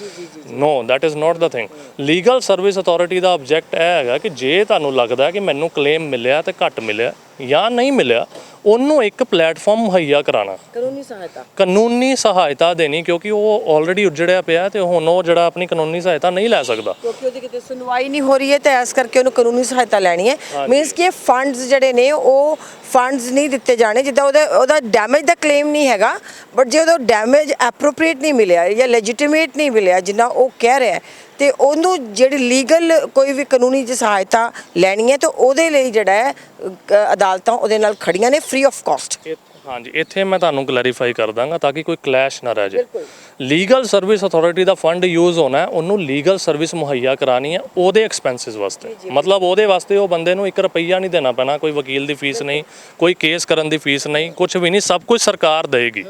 Speaker 1: No that is not the thing. Legal service authority the object ਇਹ ਹੈਗਾ ਕਿ ਜੇ ਤੁਹਾਨੂੰ ਲੱਗਦਾ ਕਿ ਮੈਨੂੰ ਕਲੇਮ ਮਿਲਿਆ ਤੇ ਘੱਟ ਮਿਲਿਆ ਜਾਂ ਨਹੀਂ ਮਿਲਿਆ ਉਹਨੂੰ ਇੱਕ ਪਲੇਟਫਾਰਮ ਮੁਹੱਈਆ ਕਰਾਉਣਾ।
Speaker 2: ਕਾਨੂੰਨੀ ਸਹਾਇਤਾ।
Speaker 1: ਕਾਨੂੰਨੀ ਸਹਾਇਤਾ ਦੇਣੀ ਕਿਉਂਕਿ ਉਹ ਆਲਰੇਡੀ ਉੱਜੜਿਆ ਪਿਆ ਤੇ ਹੁਣ ਉਹ ਜਿਹੜਾ ਆਪਣੀ ਕਾਨੂੰਨੀ ਸਹਾਇਤਾ ਨਹੀਂ ਲੈ ਸਕਦਾ।
Speaker 2: ਕਿਉਂਕਿ ਉਹਦੀ ਕਿਤੇ ਸੁਣਵਾਈ ਨਹੀਂ ਹੋ ਰਹੀ ਹੈ ਤੇ ਇਸ ਕਰਕੇ ਉਹਨੂੰ ਕਾਨੂੰਨੀ ਸਹਾਇਤਾ ਲੈਣੀ ਹੈ। ਮੀਨਸ ਕਿ ਫੰਡਸ ਜਿਹੜੇ ਨੇ ਉਹ ਫੰਡਸ ਨਹੀਂ ਦਿੱਤੇ ਜਾਣੇ ਜਿੱਦਾਂ ਉਹਦਾ ਉਹਦਾ ਡੈਮੇਜ ਦਾ ਕਲੇਮ ਨਹੀਂ ਹੈਗਾ ਬਟ ਜੇ ਉਹਦਾ ਡੈਮੇਜ ਐਪਰੋਪ੍ਰੀਏਟ ਨਹੀਂ ਮਿਲਿਆ ਜਾਂ ਲੈਜੀਟੀਮੇਟ ਨਹੀਂ ਮਿਲਿਆ ਜਿੰਨਾ ਉਹ ਕਹਿ ਰਿਹਾ ਤੇ ਉਹਨੂੰ ਜਿਹੜੀ ਲੀਗਲ ਕੋਈ ਵੀ ਕਾਨੂੰਨੀ ਜੇ ਸਹਾਇਤਾ ਲੈਣੀ ਹੈ ਤੇ ਉਹਦੇ ਲਈ ਜਿਹੜਾ ਹੈ ਅ, ਅਦਾਲਤਾਂ ਉਹਦੇ ਨਾਲ ਖੜੀਆਂ ਨੇ ਫ੍ਰੀ ਆਫ ਕਾਸਟ
Speaker 1: ਇਹ- ਹਾਂਜੀ ਇੱਥੇ ਮੈਂ ਤੁਹਾਨੂੰ ਕਲੈਰੀਫਾਈ ਕਰ ਦਾਂਗਾ ਤਾਂ ਕਿ ਕੋਈ ਕਲੈਸ਼ ਨਾ ਰਹਿ ਜਾਏ। ਲੀਗਲ ਸਰਵਿਸ ਅਥਾਰਟੀ ਦਾ ਫੰਡ ਯੂਜ਼ ਹੋਣਾ ਹੈ ਉਹਨੂੰ ਲੀਗਲ ਸਰਵਿਸ ਮੁਹੱਈਆ ਕਰਾਣੀ ਹੈ ਉਹਦੇ ਐਕਸਪੈਂਸਸ ਵਾਸਤੇ। ਮਤਲਬ ਉਹਦੇ ਵਾਸਤੇ ਉਹ ਬੰਦੇ ਨੂੰ 1 ਰੁਪਈਆ ਨਹੀਂ ਦੇਣਾ ਪੈਣਾ ਕੋਈ ਵਕੀਲ ਦੀ ਫੀਸ ਨਹੀਂ ਕੋਈ ਕੇਸ ਕਰਨ ਦੀ ਫੀਸ ਨਹੀਂ ਕੁਝ ਵੀ ਨਹੀਂ ਸਭ ਕੁਝ ਸਰਕਾਰ ਦੇਗੀ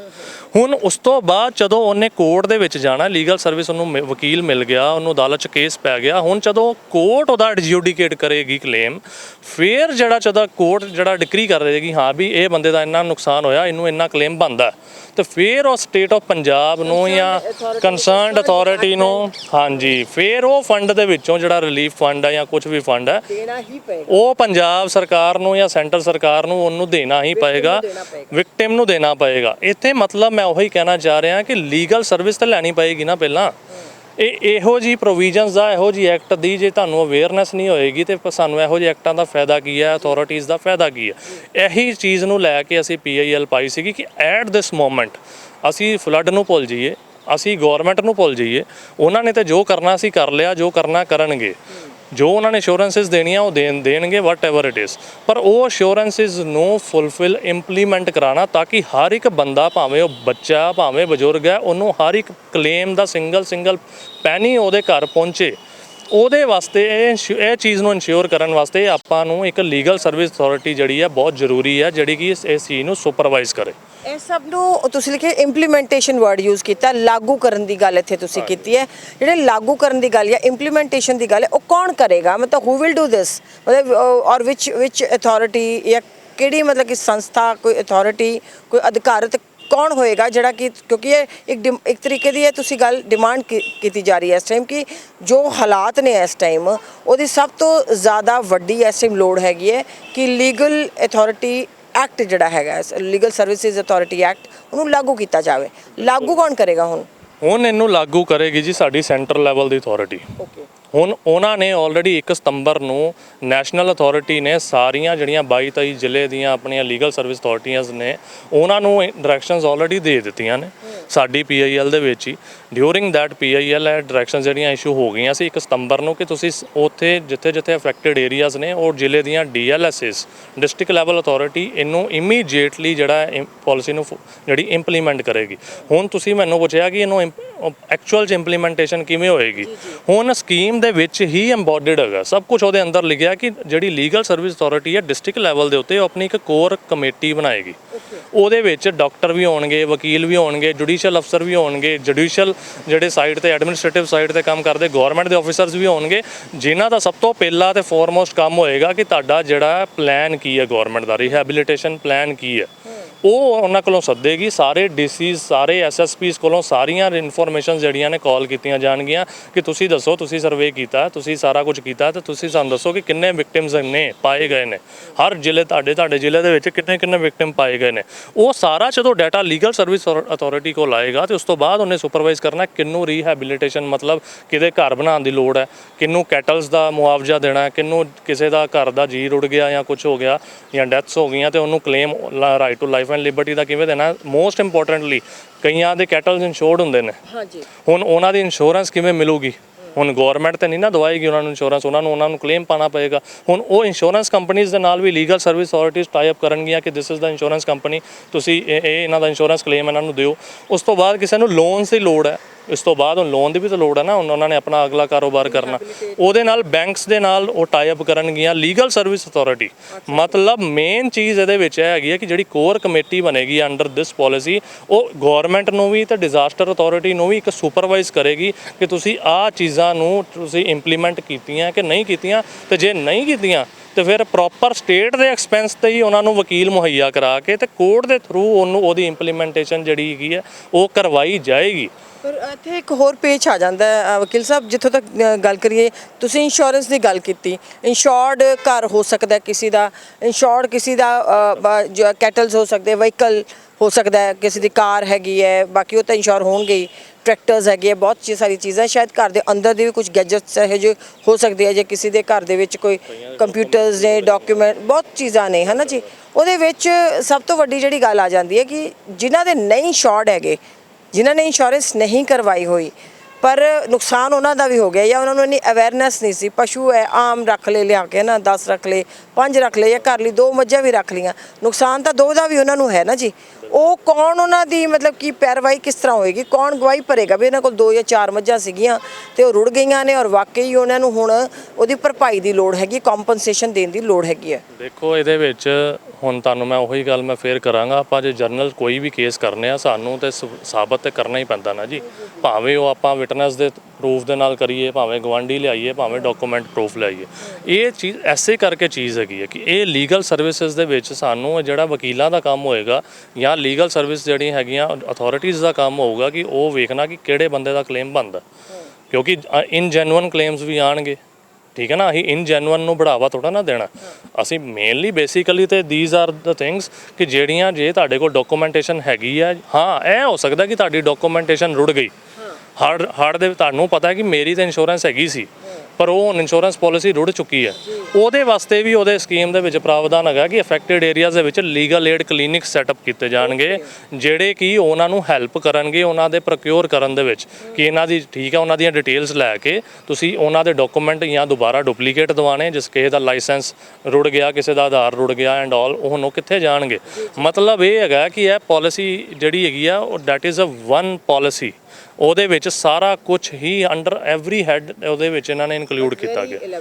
Speaker 1: ਹੁਣ ਉਸ ਤੋਂ ਬਾਅਦ ਜਦੋਂ ਉਹਨੇ ਕੋਰਟ ਦੇ ਵਿੱਚ ਜਾਣਾ ਲੀਗਲ ਸਰਵਿਸ ਉਹਨੂੰ ਵਕੀਲ ਮਿਲ ਗਿਆ ਉਹਨੂੰ ਅਦਾਲਤ 'ਚ ਕੇਸ ਪੈ ਗਿਆ ਹੁਣ ਜਦੋਂ ਕੋਰਟ ਉਹਦਾ ਐਡਜੂਡੀਕੇਟ ਕਰੇਗੀ ਕਲੇਮ ਫਿਰ ਜਿਹੜਾ ਜਦੋਂ ਕੋਰਟ ਜਿਹੜਾ ਡਿਕਰੀ ਕਰ ਰਹੇਗੀ ਹਾਂ ਵੀ ਇਹ ਬੰਦੇ ਦਾ ਇੰਨਾ ਨੁਕਸਾਨ ਹੋਇਆ ਇਹਨੂੰ ਇੰਨਾ ਕਲੇਮ ਬਣਦਾ। ਤੇ ਫਿਰ ਉਹ ਸਟੇਟ ਆਫ ਪੰਜਾਬ ਨੂੰ ਜਾਂ ਕੰਸਰਨਡ ਅਥਾਰਟੀ ਨੂੰ ਹਾਂਜੀ ਫਿਰ ਉਹ ਫੰਡ ਦੇ ਵਿੱਚੋਂ ਜਿਹੜਾ ਰਿਲੀਫ ਫੰਡ ਹੈ ਜਾਂ ਕੁਝ ਵੀ ਫੰਡ
Speaker 2: ਪਏਗਾ।
Speaker 1: ਉਹ ਪੰਜਾਬ ਸਰਕਾਰ ਨੂੰ ਜਾਂ ਸੈਂਟਰ ਸਰਕਾਰ ਨੂੰ ਉਹਨੂੰ ਦੇਣਾ ਹੀ ਪਏਗਾ। ਵਿਕਟਿਮ ਨੂੰ ਦੇਣਾ ਪਏਗਾ। ਇੱਥੇ ਮਤਲਬ ਮੈਂ ਉਹੀ ਕਹਿਣਾ ਚਾਹ ਰਿਹਾ ਕਿ ਲੀਗਲ ਸਰਵਿਸ ਤਾਂ ਲੈਣੀ ਪਏਗੀ ਨਾ ਪਹਿਲਾਂ। ਇਹ ਇਹੋ ਜੀ ਪ੍ਰੋਵੀਜ਼ਨਸ ਦਾ, ਇਹੋ ਜੀ ਐਕਟ ਦੀ ਜੇ ਤੁਹਾਨੂੰ ਅਵੇਅਰਨੈਸ ਨਹੀਂ ਹੋਏਗੀ ਤੇ ਸਾਨੂੰ ਇਹੋ ਜਿਹੇ ਐਕਟਾਂ ਦਾ ਫਾਇਦਾ ਕੀ ਹੈ ਅਥਾਰਟੀਆਂ ਦਾ ਫਾਇਦਾ ਕੀ ਹੈ? ਇਹੀ ਚੀਜ਼ ਨੂੰ ਲੈ ਕੇ ਅਸੀਂ ਪੀਆਈਐਲ ਪਾਈ ਸੀਗੀ ਕਿ ਐਟ ਦਿਸ ਮੋਮੈਂਟ ਅਸੀਂ ਫਲੱਡ ਨੂੰ ਭੁੱਲ ਜਾਈਏ, ਅਸੀਂ ਗਵਰਨਮੈਂਟ ਨੂੰ ਭੁੱਲ ਜਾਈਏ। ਉਹਨਾਂ ਨੇ ਤਾਂ ਜੋ ਕਰਨਾ ਸੀ ਕਰ ਲਿਆ, ਜੋ ਕਰਨਾ ਕਰਨਗੇ। ਜੋ ਉਹਨਾਂ ਨੇ ਅਸ਼ੋਰੈਂਸਸ ਦੇਣੀਆਂ, ਉਹ ਦੇਣ, ਦੇਣਗੇ ਵਟ ਏਵਰ ਇਟ ਇਜ਼ ਪਰ ਉਹ ਅਸ਼ੋਰੈਂਸਸ ਨੂੰ ਫੁੱਲਫਿਲ ਇੰਪਲੀਮੈਂਟ ਕਰਾਣਾ ਤਾਂ ਕਿ ਹਰ ਇੱਕ ਬੰਦਾ ਭਾਵੇਂ ਉਹ ਬੱਚਾ, ਭਾਵੇਂ ਬਜ਼ੁਰਗ ਹੈ, ਉਹਨੂੰ ਹਰ ਇੱਕ ਕਲੇਮ ਦਾ ਸਿੰਗਲ ਸਿੰਗਲ ਪੈਨੀ ਉਹਦੇ ਘਰ ਪਹੁੰਚੇ। ਉਹਦੇ ਵਾਸਤੇ ਇਹ ਇਹ ਚੀਜ਼ ਨੂੰ ਇਨਸ਼ੋਰ ਕਰਨ ਵਾਸਤੇ ਆਪਾਂ ਨੂੰ ਇੱਕ ਲੀਗਲ ਸਰਵਿਸ ਅਥਾਰਟੀ ਜਿਹੜੀ ਹੈ ਬਹੁਤ ਜ਼ਰੂਰੀ ਹੈ ਜਿਹੜੀ ਕਿ ਇਸ ਇਸ ਚੀਜ਼ ਨੂੰ ਸੁਪਰਵਾਈਜ਼ ਕਰੇ।
Speaker 2: ਇਹ ਸਭ ਨੂੰ ਤੁਸੀਂ ਲਿਖਿਆ ਇੰਪਲੀਮੈਂਟੇਸ਼ਨ ਵਰਡ ਯੂਜ਼ ਕੀਤਾ ਲਾਗੂ ਕਰਨ ਦੀ ਗੱਲ ਇੱਥੇ ਤੁਸੀਂ ਕੀਤੀ ਹੈ। ਜਿਹੜੇ ਲਾਗੂ ਕਰਨ ਦੀ ਗੱਲ ਜਾਂ ਇੰਪਲੀਮੈਂਟੇਸ਼ਨ ਦੀ ਗੱਲ ਹੈ ਉਹ ਕੌਣ ਕਰੇਗਾ? ਮਤਲਬ ਹੂ ਵਿਲ ਡੂ ਦਿਸ ਮਤਲਬ ਔਰ ਵਿਚ ਵਿਚ ਅਥਾਰਟੀ ਜਾਂ ਕਿਹੜੀ ਮਤਲਬ ਕਿ ਸੰਸਥਾ ਕੋਈ ਅਥਾਰਟੀ ਕੋਈ ਅਧਿਕਾਰਤ ਕੌਣ ਹੋਏਗਾ ਜਿਹੜਾ ਕਿ ਕਿਉਂਕਿ ਇਹ ਇੱਕ ਇੱਕ ਤਰੀਕੇ ਦੀ ਇਹ ਤੁਸੀਂ ਗੱਲ ਡਿਮਾਂਡ ਕੀਤੀ ਜਾ ਰਹੀ ਹੈ ਇਸ ਟਾਈਮ ਕਿ ਜੋ ਹਾਲਾਤ ਨੇ ਇਸ ਟਾਈਮ ਉਹਦੀ ਸਭ ਤੋਂ ਜ਼ਿਆਦਾ ਵੱਡੀ ਇਸ ਟਾਈਮ ਲੋੜ ਹੈਗੀ ਹੈ ਕਿ ਲੀਗਲ ਅਥਾਰਟੀ ਐਕਟ ਜਿਹੜਾ ਹੈਗਾ ਲੀਗਲ ਸਰਵਿਸਿਜ਼ ਅਥਾਰਟੀ ਐਕਟ ਉਹਨੂੰ ਲਾਗੂ ਕੀਤਾ ਜਾਵੇ। ਲਾਗੂ ਕੌਣ ਕਰੇਗਾ ਹੁਣ?
Speaker 1: ਹੁਣ ਇਹਨੂੰ ਲਾਗੂ ਕਰੇਗੀ ਜੀ ਸਾਡੀ ਸੈਂਟਰ ਲੈਵਲ ਦੀ ਅਥਾਰਟੀ
Speaker 2: ਓਕੇ
Speaker 1: ਹੁਣ ਉਹਨਾਂ ਨੇ ਆਲਰੇਡੀ 1 ਸਤੰਬਰ ਨੂੰ ਨੈਸ਼ਨਲ ਅਥਾਰਟੀ ਨੇ ਸਾਰੀਆਂ ਜਿਹੜੀਆਂ 22 23 ਜ਼ਿਲ੍ਹੇ ਦੀਆਂ ਆਪਣੀਆਂ ਲੀਗਲ ਸਰਵਿਸ ਅਥਾਰਟੀਆਂ ਨੇ ਉਹਨਾਂ ਨੂੰ ਡਾਇਰੈਕਸ਼ਨਸ ਆਲਰੇਡੀ ਦੇ ਦਿੱਤੀਆਂ ਨੇ ਸਾਡੀ ਪੀਆਈਐਲ ਦੇ ਵਿੱਚ ਹੀ। ਡਿਊਰਿੰਗ ਥੈਟ ਪੀਆਈਐਲ ਹੈ ਡਾਇਰੈਕਸ਼ਨਸ ਜਿਹੜੀਆਂ ਇਸ਼ੂ ਹੋ ਗਈਆਂ ਸੀ 1 ਸਤੰਬਰ ਨੂੰ ਕਿ ਤੁਸੀਂ ਉੱਥੇ ਜਿੱਥੇ ਜਿੱਥੇ ਅਫੈਕਟਡ ਏਰੀਆਜ਼ ਨੇ ਉਹ ਜ਼ਿਲ੍ਹੇ ਦੀਆਂ ਡੀਐਲਐਸਐਸ ਡਿਸਟ੍ਰਿਕਟ ਲੈਵਲ ਅਥਾਰਟੀ ਇਹਨੂੰ ਇਮੀਡੀਏਟਲੀ ਜਿਹੜਾ ਪਾਲਿਸੀ ਨੂੰ ਜਿਹੜੀ ਇੰਪਲੀਮੈਂਟ ਕਰੇਗੀ। ਹੁਣ ਤੁਸੀਂ ਮੈਨੂੰ ਪੁੱਛਿਆ ਕਿ ਇਹਨੂੰ ਐਕਚੁਅਲ ਚ ਇੰਪਲੀਮੈਂਟੇਸ਼ਨ ਕਿਵੇਂ ਹੋਏਗੀ? ਹੁਣ ਸਕੀਮ ਦੇ ਵਿੱਚ ਹੀ ਐਮਬੋਡਡ ਹੈਗਾ। ਸਭ ਕੁਝ ਉਹਦੇ ਅੰਦਰ ਲਿਖਿਆ ਕਿ ਜਿਹੜੀ ਲੀਗਲ ਸਰਵਿਸ ਅਥਾਰਟੀ ਹੈ ਡਿਸਟ੍ਰਿਕਟ ਲੈਵਲ ਦੇ ਉੱਤੇ ਉਹ ਆਪਣੀ ਇੱਕ ਕੋਰ ਕਮੇਟੀ ਬਣਾਏਗੀ। ਉਹਦੇ ਵਿੱਚ ਡਾਕਟਰ ਵੀ ਹੋਣਗੇ ਵਕੀਲ ਵੀ ਹੋਣਗੇ ਜੁਡੀ ਜੁਡੀਸ਼ੀਅਲ ਅਫਸਰ ਵੀ ਹੋਣਗੇ ਜੁਡੀਸ਼ੀਅਲ ਜਿਹੜੇ ਸਾਈਡ ਤੇ ਐਡਮਿਨਿਸਟ੍ਰੇਟਿਵ ਸਾਈਡ ਤੇ ਕੰਮ ਕਰਦੇ ਗਵਰਨਮੈਂਟ ਦੇ ਆਫੀਸਰਸ ਵੀ ਹੋਣਗੇ ਜਿਨ੍ਹਾਂ ਦਾ ਸਭ ਤੋਂ ਪਹਿਲਾ ਤੇ ਫੋਰਮੋਸਟ ਕੰਮ ਹੋਏਗਾ ਕਿ ਤੁਹਾਡਾ ਜਿਹੜਾ ਪਲਾਨ ਕੀ ਹੈ ਗਵਰਨਮੈਂਟ ਦਾ ਰਿਹੈਬਿਲਿਟੇਸ਼ਨ ਪਲਾਨ ਕੀ ਹੈ। ਉਹ ਉਹਨਾਂ ਕੋਲੋਂ ਸੱਦੇਗੀ, ਸਾਰੇ ਡੀਸੀਜ਼ ਸਾਰੇ ਐਸਐਸਪੀਸ ਕੋਲੋਂ ਸਾਰੀਆਂ ਇਨਫੋਰਮੇਸ਼ਨ ਜਿਹੜੀਆਂ ਨੇ ਕਾਲ ਕੀਤੀਆਂ ਜਾਣਗੀਆਂ ਕਿ ਤੁਸੀਂ ਦੱਸੋ, ਤੁਸੀਂ ਸਰਵੇ ਕੀਤਾ, ਤੁਸੀਂ ਸਾਰਾ ਕੁਝ ਕੀਤਾ ਤੇ ਤੁਸੀਂ ਸਾਨੂੰ ਦੱਸੋ ਕਿ ਕਿੰਨੇ ਵਿਕਟਿਮਸ ਨੇ ਪਾਏ ਗਏ ਨੇ। ਹਰ ਜ਼ਿਲ੍ਹੇ, ਤੁਹਾਡੇ ਤੁਹਾਡੇ ਜ਼ਿਲ੍ਹੇ ਦੇ ਵਿੱਚ ਕਿੰਨੇ ਕਿੰਨੇ ਵਿਕਟਿਮ ਪਾਏ ਗਏ ਨੇ। ਉਹ ਸਾਰਾ ਜਦੋਂ ਡਾਟਾ ਲੀਗਲ ਸਰਵਿਸ ਅਥਾਰਟੀ ਕੋਲ ਆਏਗਾ ਤੇ ਉਸ ਤੋਂ ਬਾਅਦ ਉਹਨੇ ਸੁਪਰਵਾਈਜ਼ ਕਰਨਾ ਕਿੰਨੂੰ ਰੀਹੈਬਿਲਿਟੇਸ਼ਨ ਮਤਲਬ ਕਿਹਦੇ ਘਰ ਬਣਾਉਣ ਦੀ ਲੋੜ ਹੈ, ਕਿੰਨੂੰ ਕੈਟਲਸ ਦਾ ਮੁਆਵਜ਼ਾ ਦੇਣਾ ਹੈ, ਕਿੰਨੂੰ ਕਿਸੇ ਦਾ ਘਰ ਦਾ ਜੀ ਰੁੜ ਗਿਆ ਜਾਂ ਕੁਝ ਹੋ ਗਿਆ ਜਾਂ ਡੈਥਸ ਹੋ ਗਈਆਂ ਤੇ ਉਹਨੂੰ claim right to life and liberty ਦਾ ਕਿਵੇਂ ਦੇਣਾ? ਮੋਸਟ ਇੰਪੋਰਟੈਂਟਲੀ ਕਈਆਂ ਦੇ ਕੈਟਲਸ ਇੰਸ਼ੋਰਡ ਹੁੰਦੇ ਨੇ।
Speaker 2: ਹਾਂਜੀ।
Speaker 1: ਹੁਣ ਉਹਨਾਂ ਦੀ ਇੰਸ਼ੋਰੈਂਸ ਕਿਵੇਂ ਮਿਲੂਗੀ? ਹੁਣ ਗਵਰਨਮੈਂਟ ਤੇ ਨਹੀਂ ਨਾ ਦਵਾਏਗੀ ਉਹਨਾਂ ਨੂੰ ਇੰਸ਼ੋਰੈਂਸ ਉਹਨਾਂ ਨੂੰ ਉਹਨਾਂ ਨੂੰ ਕਲੇਮ ਪਾਣਾ ਪਏਗਾ। ਹੁਣ ਉਹ ਇੰਸ਼ੋਰੈਂਸ ਕੰਪਨੀਆਂ ਦੇ ਨਾਲ ਵੀ legal service authorities tie up ਕਰਨਗੀਆਂ ਕਿ this is the insurance company ਤੁਸੀਂ ਇਹ ਇਹ ਇਹਨਾਂ ਦਾ ਇੰਸ਼ੋਰੈਂਸ ਕਲੇਮ ਇਹਨਾਂ ਨੂੰ ਦਿਓ। ਉਸ ਤੋਂ ਬਾਅਦ ਕਿਸੇ ਨੂੰ ਲੋਨਸ ਦੀ ਲੋੜ ਹੈ। ਇਸ ਤੋਂ ਬਾਅਦ ਹੁਣ ਲੋਨ ਦੀ ਵੀ ਤਾਂ ਲੋੜ ਹੈ ਨਾ, ਹੁਣ ਉਹਨਾਂ ਨੇ ਆਪਣਾ ਅਗਲਾ ਕਾਰੋਬਾਰ ਕਰਨਾ। ਉਹਦੇ ਨਾਲ ਬੈਂਕਸ ਦੇ ਨਾਲ ਉਹ ਟਾਈ ਅਪ ਕਰਨਗੀਆਂ ਲੀਗਲ ਸਰਵਿਸ ਅਥਾਰਟੀ ਮਤਲਬ ਮੇਨ ਚੀਜ਼ ਇਹਦੇ ਵਿੱਚ ਇਹ ਹੈਗੀ ਹੈ ਕਿ ਜਿਹੜੀ ਕੋਰ ਕਮੇਟੀ ਬਣੇਗੀ ਅੰਡਰ ਦਿਸ ਪਾਲਿਸੀ ਉਹ ਗਵਰਨਮੈਂਟ ਨੂੰ ਵੀ ਤੇ ਡਿਜ਼ਾਸਟਰ ਅਥਾਰਟੀ ਨੂੰ ਵੀ ਇੱਕ ਸੁਪਰਵਾਈਜ਼ ਕਰੇਗੀ ਕਿ ਤੁਸੀਂ ਆਹ ਚੀਜ਼ਾਂ ਨੂੰ ਤੁਸੀਂ ਇੰਪਲੀਮੈਂਟ ਕੀਤੀਆਂ ਕਿ ਨਹੀਂ ਕੀਤੀਆਂ। ਤੇ ਜੇ ਨਹੀਂ ਕੀਤੀਆਂ, ਤੇ ਫਿਰ ਪ੍ਰੋਪਰ ਸਟੇਟ ਦੇ ਐਕਸਪੈਂਸ ਤੇ ਹੀ ਉਹਨਾਂ ਨੂੰ ਵਕੀਲ ਮੁਹੱਈਆ ਕਰਾ ਕੇ ਤੇ ਕੋਰਟ ਦੇ ਥਰੂ ਉਹਨੂੰ, ਉਹਦੀ ਇੰਪਲੀਮੈਂਟੇਸ਼ਨ ਜਿਹੜੀ ਹੈਗੀ ਹੈ ਉਹ ਕਰਵਾਈ ਜਾਏਗੀ।
Speaker 2: ਪਰ ਇੱਥੇ ਇੱਕ ਹੋਰ ਪੇਚ ਆ ਜਾਂਦਾ ਹੈ ਅ, ਵਕੀਲ ਸਾਹਿਬ ਜਿੱਥੋਂ ਤੱਕ ਅ, ਗੱਲ ਕਰੀਏ ਤੁਸੀਂ ਇੰਸ਼ੋਰੈਂਸ ਦੀ ਗੱਲ ਕੀਤੀ। ਇੰਸ਼ੋਰਡ ਘਰ ਹੋ ਸਕਦਾ ਹੈ ਕਿਸੇ ਦਾ ਇੰਸ਼ੋਰਡ ਕਿਸੇ ਦਾ ਜੋ ਕੈਟਲਸ ਹੋ ਸਕਦੇ ਵਹੀਕਲ ਹੋ ਸਕਦਾ ਹੈ ਕਿਸੇ ਦੀ ਕਾਰ ਹੈਗੀ ਹੈ ਬਾਕੀ ਉਹ ਤਾਂ ਇੰਸ਼ੋਰ ਹੋਣਗੇ ਹੀ। ਟਰੈਕਟਰਸ ਹੈਗੇ ਆ, ਬਹੁਤ ਚੀ ਸਾਰੀ ਚੀਜ਼ਾਂ ਸ਼ਾਇਦ ਘਰ ਦੇ ਅੰਦਰ ਦੇ ਵੀ ਕੁਝ ਗੈਜਟਸ ਇਹੋ ਜਿਹੇ ਹੋ ਸਕਦੇ ਆ ਜੇ ਕਿਸੇ ਦੇ ਘਰ ਦੇ ਵਿੱਚ ਕੋਈ ਕੰਪਿਊਟਰਸ ਨੇ ਡਾਕੂਮੈਂਟ ਬਹੁਤ ਚੀਜ਼ਾਂ ਨੇ ਹਨਾ ਜੀ? ਉਹਦੇ ਵਿੱਚ ਸਭ ਤੋਂ ਵੱਡੀ ਜਿਹੜੀ ਗੱਲ ਆ ਜਾਂਦੀ ਹੈ ਕਿ ਜਿਨ੍ਹਾਂ ਦੇ ਨਹੀਂ ਇੰਸ਼ੋਰਡ ਹੈਗੇ ਜਿਨ੍ਹਾਂ ਨੇ ਇੰਸ਼ੋਰੈਂਸ ਨਹੀਂ ਕਰਵਾਈ ਹੋਈ, ਪਰ ਨੁਕਸਾਨ ਉਹਨਾਂ ਦਾ ਵੀ ਹੋ ਗਿਆ ਜਾਂ ਉਹਨਾਂ ਨੂੰ ਇੰਨੀ ਅਵੇਅਰਨੈਸ ਨਹੀਂ ਸੀ, ਪਸ਼ੂ ਹੈ, ਆਮ ਰੱਖ ਲੈ ਲਿਆ ਕੇ ਨਾ 10 ਰੱਖ ਲਏ 5 ਰੱਖ ਲਏ ਜਾਂ ਘਰ ਲਈ ਦੋ ਮੱਝਾਂ ਵੀ ਰੱਖ ਲੀਆਂ ਨੁਕਸਾਨ ਤਾਂ ਦੋ ਦਾ ਵੀ ਉਹਨਾਂ ਨੂੰ ਹੈ ਨਾ ਜੀ। ਉਹ ਕੌਣ ਉਹਨਾਂ ਦੀ ਮਤਲਬ ਕਿ ਪੈਰਵਾਈ ਕਿਸ ਤਰ੍ਹਾਂ ਹੋਏਗੀ? ਕੌਣ ਗਵਾਹੀ ਭਰੇਗਾ? ਵੀ ਇਹਨਾਂ ਕੋਲ ਦੋ ਜਾਂ ਚਾਰ ਮੱਝਾਂ ਸੀਗੀਆਂ ਤੇ ਉਹ ਰੁੜ ਗਈਆਂ ਨੇ ਔਰ ਵਾਕਈ ਉਹਨਾਂ ਨੂੰ ਹੁਣ ਉਹਦੀ ਭਰਪਾਈ ਦੀ ਲੋੜ ਹੈਗੀ ਕੰਪਨਸੇਸ਼ਨ ਦੇਣ ਦੀ ਲੋੜ ਹੈਗੀ ਹੈ।
Speaker 1: ਦੇਖੋ, ਇਹਦੇ ਵਿੱਚ ਹੁਣ ਤੁਹਾਨੂੰ ਮੈਂ ਉਹੀ ਗੱਲ ਮੈਂ ਫੇਰ ਕਰਾਂਗਾ, ਆਪਾਂ ਜੇ ਜਰਨਲ ਕੋਈ ਵੀ ਕੇਸ ਕਰਨੇ ਆ, ਸਾਨੂੰ ਤੇ ਸਾਬਤ ਤੇ ਕਰਨਾ ਹੀ ਪੈਂਦਾ ਨਾ ਜੀ। ਭਾਵੇਂ ਉਹ ਆਪਾਂ ਵਿਟਨੈਸ ਦੇ ਪ੍ਰੂਫ ਦੇ ਨਾਲ ਕਰੀਏ, ਭਾਵੇਂ ਗਵਾਂਢੀ ਲਿਆਈਏ, ਭਾਵੇਂ ਡਾਕੂਮੈਂਟ ਪ੍ਰੂਫ ਲਿਆਈਏ। ਇਹ ਚੀਜ਼, ਐਸੇ ਕਰਕੇ ਚੀਜ਼ ਹੈਗੀ ਹੈ ਕਿ ਇਹ ਲੀਗਲ ਸਰਵਿਸਿਜ਼ ਦੇ ਵਿੱਚ ਸਾਨੂੰ ਜਿਹੜਾ ਵਕੀਲਾਂ ਦਾ ਕੰਮ ਹੋਏਗਾ ਜਾਂ ਲੀਗਲ ਸਰਵਿਸ ਜਿਹੜੀਆਂ ਹੈਗੀਆਂ ਅਥਾਰਟੀਜ਼ ਦਾ ਕੰਮ ਹੋਊਗਾ ਕਿ ਉਹ ਵੇਖਣਾ ਕਿ ਕਿਹੜੇ ਬੰਦੇ ਦਾ ਕਲੇਮ ਬਣਦਾ। ਕਿਉਂਕਿ ਇਨ ਜੈਨੂਅਨ ਕਲੇਮਸ ਵੀ ਆਣਗੇ। ਠੀਕ ਹੈ ਨਾ? ਅਸੀਂ ਇਨ ਜੈਨੂਅਨ ਨੂੰ ਬੜਾਵਾ ਥੋੜਾ ਨਾ ਦੇਣਾ। ਅਸੀਂ ਮੇਨਲੀ ਬੇਸਿਕਲੀ ਤੇ ਥੀਸ ਆਰ ਦ ਥਿੰਗਸ ਕਿ ਜਿਹੜੀਆਂ ਜੇ ਤੁਹਾਡੇ ਕੋਲ ਡਾਕੂਮੈਂਟੇਸ਼ਨ ਹੈਗੀ ਆ ਹਾਂ ਇਹ ਹੋ ਸਕਦਾ ਕਿ ਤੁਹਾਡੀ ਡਾਕੂਮੈਂਟੇਸ਼ਨ ਰੁੜ ਗਈ। ਹੜ ਹੜ ਦੇ ਤੁਹਾਨੂੰ ਪਤਾ ਹੈ ਕਿ ਮੇਰੀ ਤਾਂ ਇੰਸ਼ੋਰੈਂਸ ਹੈਗੀ ਸੀ ਪਰ ਉਹ ਹੁਣ ਇੰਸ਼ੋਰੈਂਸ ਪਾਲਿਸੀ ਰੁੜ ਚੁੱਕੀ ਹੈ। ਉਹਦੇ ਵਾਸਤੇ ਵੀ ਉਹਦੇ ਸਕੀਮ ਦੇ ਵਿੱਚ ਪ੍ਰਾਵਧਾਨ ਹੈਗਾ ਕਿ ਅਫੈਕਟਡ ਏਰੀਆਜ਼ ਦੇ ਵਿੱਚ ਲੀਗਲ ਏਡ ਕਲੀਨਿਕ ਸੈਟਅਪ ਕੀਤੇ ਜਾਣਗੇ ਜਿਹੜੇ ਕਿ ਉਹਨਾਂ ਨੂੰ ਹੈਲਪ ਕਰਨਗੇ ਉਹਨਾਂ ਦੇ ਪ੍ਰੋਕਿਉਰ ਕਰਨ ਦੇ ਵਿੱਚ ਕਿ ਇਹਨਾਂ ਦੀ ਠੀਕ ਹੈ ਉਹਨਾਂ ਦੀਆਂ ਡਿਟੇਲਸ ਲੈ ਕੇ ਤੁਸੀਂ ਉਹਨਾਂ ਦੇ ਡਾਕੂਮੈਂਟ ਜਾਂ ਦੁਬਾਰਾ ਡੁਪਲੀਕੇਟ ਦਿਵਾਣੇ ਜਿਸ ਕਿਸੇ ਦਾ ਲਾਇਸੈਂਸ ਰੁੜ ਗਿਆ ਕਿਸੇ ਦਾ ਆਧਾਰ ਰੁੜ ਗਿਆ ਐਂਡ ਆਲ ਉਹ ਹੁਣ ਉਹ ਕਿੱਥੇ ਜਾਣਗੇ? ਮਤਲਬ ਇਹ ਹੈਗਾ ਕਿ ਇਹ ਪਾਲਿਸੀ ਜਿਹੜੀ ਹੈਗੀ ਆ ਉਹ that is a one policy ਉਹਦੇ ਵਿੱਚ ਸਾਰਾ ਕੁਝ ਹੀ ਅੰਡਰ ਐਵਰੀ ਹੈਡ ਉਹਦੇ ਵਿੱਚ ਇਹਨਾਂ ਨੇ ਇਨਕਲੂਡ ਕੀਤਾ ਗਿਆ।